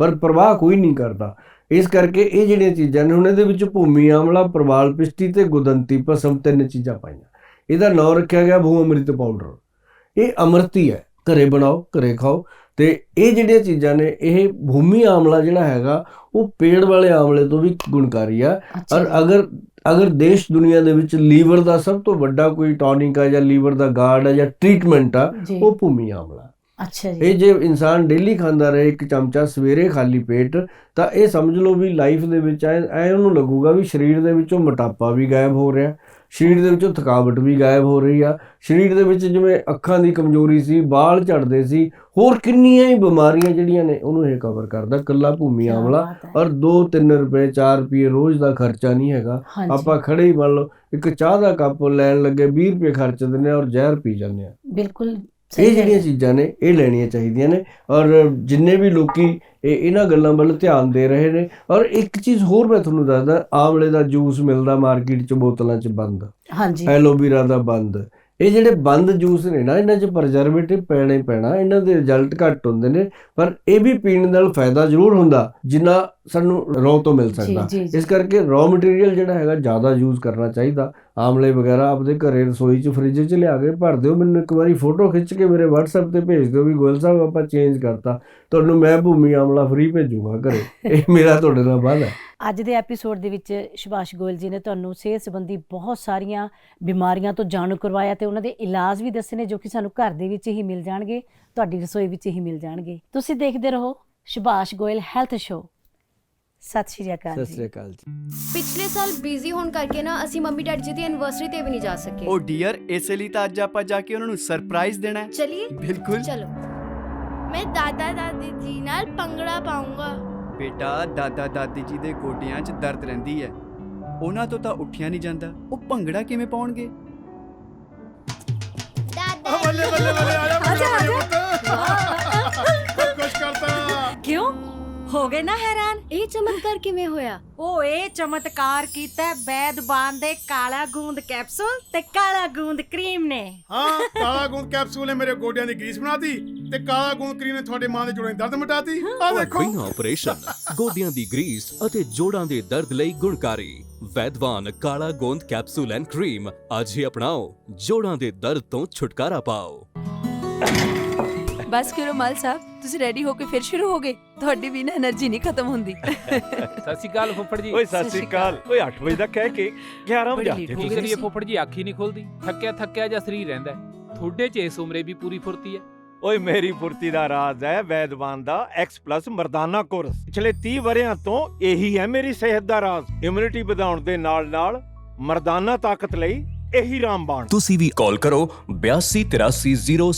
Speaker 2: ਪਰ ਪ੍ਰਵਾਹ ਕੋਈ ਨਹੀਂ ਕਰਦਾ। ਇਸ ਕਰਕੇ ਇਹ ਜਿਹੜੀਆਂ ਚੀਜ਼ਾਂ ਨੇ, ਹੁਣ ਇਹਦੇ ਵਿੱਚ ਭੂਮੀ ਆਮਲਾ, ਪ੍ਰਵਾਲ ਪਿਸ਼ਟੀ ਤੇ ਗੁਦੰਤੀ ਪਸਮ ਤਿੰਨ ਚੀਜ਼ਾਂ ਪਾਈਆਂ। ਇਹਦਾ ਨਾਮ ਰੱਖਿਆ ਗਿਆ ਭੂ ਅੰਮ੍ਰਿਤ ਪਾਊਡਰ ਇਹ ਅੰਮ੍ਰਿਤੀ ਹੈ। ਘਰੇ ਬਣਾਓ, ਘਰੇ ਖਾਓ। ਤੇ ਇਹ ਜਿਹੜੀਆਂ ਚੀਜ਼ਾਂ ਨੇ ਇਹ ਭੂਮੀ ਆਮਲਾ ਜਿਹੜਾ ਹੈਗਾ ਉਹ ਪੇੜ ਵਾਲੇ ਆਮਲੇ ਤੋਂ ਵੀ ਗੁਣਕਾਰੀ ਆ। ਔਰ ਅਗਰ ਅਗਰ ਦੇਸ਼ ਦੁਨੀਆ ਦੇ ਵਿੱਚ ਲੀਵਰ ਦਾ ਸਭ ਤੋਂ ਵੱਡਾ ਕੋਈ ਟੌਨਿਕ ਆ ਜਾਂ ਲੀਵਰ ਦਾ ਗਾਰਡ ਆ ਜਾਂ ਟ੍ਰੀਟਮੈਂਟ ਆ ਉਹ ਭੂਮੀ ਆਮਲਾ।
Speaker 1: ਅੱਛਾ ਜੀ।
Speaker 2: ਇਹ ਜੇ ਇਨਸਾਨ ਡੇਲੀ ਖਾਂਦਾ ਰਹੇ ਇੱਕ ਚਮਚਾ ਸਵੇਰੇ ਖਾਲੀ ਪੇਟ ਤਾਂ ਇਹ ਸਮਝ ਲਓ ਵੀ ਲਾਈਫ ਦੇ ਵਿੱਚ ਐ ਐ ਉਹਨੂੰ ਲੱਗੂਗਾ ਵੀ ਸਰੀਰ ਦੇ ਵਿੱਚੋਂ ਮੋਟਾਪਾ ਵੀ ਗਾਇਬ ਹੋ ਰਿਹਾ। ਸਰੀਰ ਦੇ ਵਿੱਚੋਂ ਥਕਾਵਟ ਵੀ ਗਾਇਬ ਹੋ ਰਹੀ ਆ। ਸਰੀਰ ਦੇ ਵਿੱਚ ਜਿਵੇਂ ਅੱਖਾਂ ਦੀ ਕਮਜ਼ੋਰੀ ਸੀ ਬਾਲ ਝੜਦੇ ਸੀ ਹੋਰ ਕਿੰਨੀਆਂ ਹੀ ਬਿਮਾਰੀਆਂ ਜਿਹੜੀਆਂ ਨੇ ਉਹਨੂੰ ਇਹ ਕਵਰ ਕਰਦਾ ਕੱਲਾ ਭੂਮੀ ਆਮਲਾ
Speaker 1: ਹੈ।
Speaker 2: ਔਰ 2-3 ਰੁਪਏ 4 ਰੁਪਏ ਰੋਜ਼ ਦਾ ਖਰਚਾ ਨਹੀਂ ਹੈਗਾ। ਆਪਾਂ ਖੜੇ ਹੀ ਮੰਨ ਲਓ ਇੱਕ ਚਾਹ ਦਾ ਕੱਪ ਲੈਣ ਲੱਗੇ 20 ਰੁਪਏ ਖਰਚ ਦਿੰਦੇ ਆ ਔਰ ਜ਼ਹਿਰ ਪੀ ਜਾਂਦੇ ਆ।
Speaker 1: ਬਿਲਕੁਲ
Speaker 2: ਇਹ ਜਿਹੜੀਆਂ। ਚੀਜ਼ਾਂ ਨੇ ਇਹ ਲੈਣੀਆਂ ਚਾਹੀਦੀਆਂ ਨੇ ਔਰ ਜਿੰਨੇ ਵੀ ਲੋਕੀ ਇਹ ਇਹਨਾਂ ਗੱਲਾਂ ਵੱਲ ਧਿਆਨ ਦੇ ਰਹੇ ਨੇ ਔਰ ਇੱਕ ਚੀਜ਼ ਹੋਰ ਮੈਂ ਤੁਹਾਨੂੰ ਦੱਸਦਾ ਆਮਲੇ ਦਾ ਜੂਸ ਮਿਲਦਾ ਮਾਰਕੀਟ 'ਚ ਬੋਤਲਾਂ 'ਚ ਬੰਦ।
Speaker 1: ਹਾਂਜੀ।
Speaker 2: ਐਲੋਵੀਰਾ ਦਾ ਬੰਦ। ਇਹ ਜਿਹੜੇ ਬੰਦ ਜੂਸ ਨੇ ਨਾ ਇਹਨਾਂ 'ਚ ਪ੍ਰਜਰਵੇਟਿਵ ਪੈਣਾ ਹੀ ਪੈਣਾ ਇਹਨਾਂ ਦੇ ਰਿਜ਼ਲਟ ਘੱਟ ਹੁੰਦੇ ਨੇ ਪਰ ਇਹ ਵੀ ਪੀਣ ਨਾਲ ਫਾਇਦਾ ਜ਼ਰੂਰ ਹੁੰਦਾ ਜਿੰਨਾ ਸਾਨੂੰ ਰੌ ਤੋਂ ਮਿਲ ਸਕਦਾ। ਇਸ ਕਰਕੇ ਰॉ ਮਟੀਰੀਅਲ ਜਿਹੜਾ ਹੈਗਾ ਜ਼ਿਆਦਾ ਯੂਜ਼ ਕਰਨਾ ਚਾਹੀਦਾ। ਆਮਲੇ ਵਗੈਰਾ ਆਪਦੇ ਘਰੇ ਰਸੋਈ 'ਚ ਫ੍ਰਿਜ 'ਚ ਲਿਆ ਕੇ ਭਰ ਦਿਓ। ਮੈਨੂੰ ਇੱਕ ਵਾਰੀ ਫੋਟੋ ਖਿੱਚ ਕੇ ਮੇਰੇ WhatsApp ਤੇ ਭੇਜ ਦਿਓ ਵੀ ਗੋਇਲ ਸਾਹਿਬ ਆਪਾਂ ਚੇਂਜ ਕਰਤਾ। ਤੁਹਾਨੂੰ ਮੈਂ ਭੂਮੀ ਆਮਲਾ ਫ੍ਰੀ ਭੇਜੂਗਾ ਘਰੇ। ਇਹ ਮੇਰਾ ਤੁਹਾਡੇ ਨਾਲ ਵਾਅਦਾ ਹੈ।
Speaker 1: ਅੱਜ ਦੇ ਐਪੀਸੋਡ ਦੇ ਵਿੱਚ ਸੁਭਾਸ਼ ਗੋਇਲ ਜੀ ਨੇ ਤੁਹਾਨੂੰ ਸਿਹਤ ਸੰਬੰਧੀ ਬਹੁਤ ਸਾਰੀਆਂ ਬਿਮਾਰੀਆਂ ਤੋਂ ਜਾਣੂ ਕਰਵਾਇਆ ਤੇ ਉਹਨਾਂ ਦੇ ਇਲਾਜ ਵੀ ਦੱਸੇ ਨੇ ਜੋ ਕਿ ਸਾਨੂੰ ਘਰ ਦੇ ਵਿੱਚ ਹੀ ਮਿਲ ਜਾਣਗੇ ਤੁਹਾਡੀ ਰਸੋਈ ਵਿੱਚ ਹੀ ਮਿਲ ਜਾਣਗੇ। ਤੁਸੀਂ ਦੇਖਦੇ ਰਹੋ ਸੁਭਾਸ਼ ਗੋਇਲ ਹੈਲਥ ਸ਼ੋ ਸਤਿ ਸ਼੍ਰੀ ਅਕਾਲ
Speaker 2: ਸਤਿ
Speaker 1: ਜੀ।
Speaker 2: ਸ੍ਰੀ ਅਕਾਲ ਜੀ।
Speaker 3: ਪਿਛਲੇ ਸਾਲ ਬਿਜ਼ੀ ਹੋਣ ਕਰਕੇ ਨਾ ਅਸੀਂ ਮੰਮੀ ਡੈਡੀ ਜੀ ਦੀ ਐਨਵਰਸਰੀ ਤੇ ਵੀ ਨਹੀਂ ਜਾ ਸਕੇ।
Speaker 4: ਉਹ ਡੀਅਰ ਇਸੇ ਲਈ ਤਾਂ ਅੱਜ ਆਪਾਂ ਜਾ ਕੇ ਉਹਨਾਂ ਨੂੰ ਸਰਪ੍ਰਾਈਜ਼ ਦੇਣਾ ਹੈ।
Speaker 3: ਚਲਿਏ।
Speaker 4: ਬਿਲਕੁਲ।
Speaker 3: ਚਲੋ।
Speaker 5: ਮੈਂ ਦਾਦਾ ਦਾਦੀ ਜੀ ਨਾਲ ਪੰਗੜਾ ਪਾਉਂਗਾ।
Speaker 4: ਬੇਟਾ ਦਾਦਾ ਦਾਦੀ ਜੀ ਦੇ ਗੋਡਿਆਂ 'ਚ ਦਰਦ ਰਹਿੰਦੀ ਹੈ। ਉਹਨਾਂ ਤੋਂ ਤਾਂ ਉੱਠਿਆ ਨਹੀਂ ਜਾਂਦਾ। ਉਹ ਭੰਗੜਾ ਕਿਵੇਂ ਪਾਉਣਗੇ?
Speaker 5: ਦਾਦਾ
Speaker 6: ਬੱਲੇ ਬੱਲੇ ਬੱਲੇ ਆ ਜਾ ਬੱਲੇ
Speaker 7: ਹੋ ਗਏ ਨਾ ਹੈਰਾਨ?
Speaker 3: ਇਹ ਚਮਤਕਾਰ ਕਿਵੇਂ ਹੋਇਆ?
Speaker 7: ਉਹ ਇਹ ਚਮਤਕਾਰ ਕੀਤਾ ਵੈਦਬਾਨ ਦੇ ਕਾਲਾ ਗੂੰਦ ਕੈਪਸੂਲ ਤੇ ਕਾਲਾ ਗੂੰਦ ਕਰੀਮ ਨੇ।
Speaker 6: ਹਾਂ ਕਾਲਾ ਗੂੰਦ ਕੈਪਸੂਲ ਨੇ ਮੇਰੇ ਗੋਡਿਆਂ ਦੀ ਗਰੀਸ ਬਣਾਤੀ ਤੇ ਕਾਲਾ ਗੂੰਦ ਕਰੀਮ ਨੇ ਤੁਹਾਡੇ ਮਾਂ ਦੇ ਜੋੜਾਂ ਦੀ ਦਰਦ ਮਿਟਾਤੀ। ਆ ਦੇਖੋ।
Speaker 8: ਬਿਨਾਂ ਆਪਰੇਸ਼ਨ ਗੋਡਿਆਂ ਦੀ ਗਰੀਸ ਅਤੇ ਜੋੜਾਂ ਦੇ ਦਰਦ ਲਈ ਗੁਣਕਾਰੀ। ਵੈਦਵਾਨ ਕਾਲਾ ਗੋਂਦ ਕੈਪਸੂਲ ਐਂਡ ਕਰੀਮ ਅੱਜ ਹੀ ਅਪਣਾਓ। ਜੋੜਾਂ ਦੇ ਦਰਦ ਤੋਂ ਛੁਟਕਾਰਾ ਪਾਓ।
Speaker 9: ਬਸ ਕਰੋ ਮਾਲ ਸਾਹਿਬ ਤੁਸੀਂ ਰੈਡੀ ਹੋ ਕੇ ਫਿਰ ਸ਼ੁਰੂ ਹੋਗੇ ਤੁਹਾਡੀ ਵੀ ਨਾ એનર્ਜੀ ਨਹੀਂ ਖਤਮ ਹੁੰਦੀ।
Speaker 10: ਸਤਿ ਸ਼੍ਰੀ ਫੁੱਫੜ ਜੀ।
Speaker 11: ਓਏ ਸਤਿ ਸ਼੍ਰੀ ਓਏ 8 ਵਜੇ ਦਾ ਕਹਿ ਕੇ 11 ਵਜੇ ਆਤੇ
Speaker 9: ਹੋ
Speaker 10: ਕਰੀਏ ਫੁੱਫੜ ਜੀ ਅੱਖ ਨਹੀਂ ਖੁੱਲਦੀ। ਥੱਕਿਆ ਥੱਕਿਆ ਜਾਂ ਸਰੀਰ ਰਹਿੰਦਾ ਹੈ। ਚ ਇਸ ਉਮਰੇ ਵੀ ਪੂਰੀ ਫੁਰਤੀ ਹੈ।
Speaker 11: ਓਏ ਮੇਰੀ ਫੁਰਤੀ ਦਾ ਰਾਜ਼ ਹੈ ਵੈਦਵਾਨ ਦਾ X+ plus ਮਰਦਾਨਾ ਕੋਰਸ। ਪਿਛਲੇ 30 ਵਰਿਆਂ ਤੋਂ ਇਹੀ ਹੈ ਮੇਰੀ ਸਿਹਤ ਦਾ ਰਾਜ਼। ਇਮਿਊਨਿਟੀ ਵਧਾਉਣ ਦੇ ਨਾਲ-ਨਾਲ ਮਰਦਾਨਾ ਤਾਕਤ ਲਈ ਇਹੀ ਰਾਮਬਾਣ।
Speaker 8: ਤੁਸੀਂ ਵੀ ਕਾਲ ਕਰੋ 82830600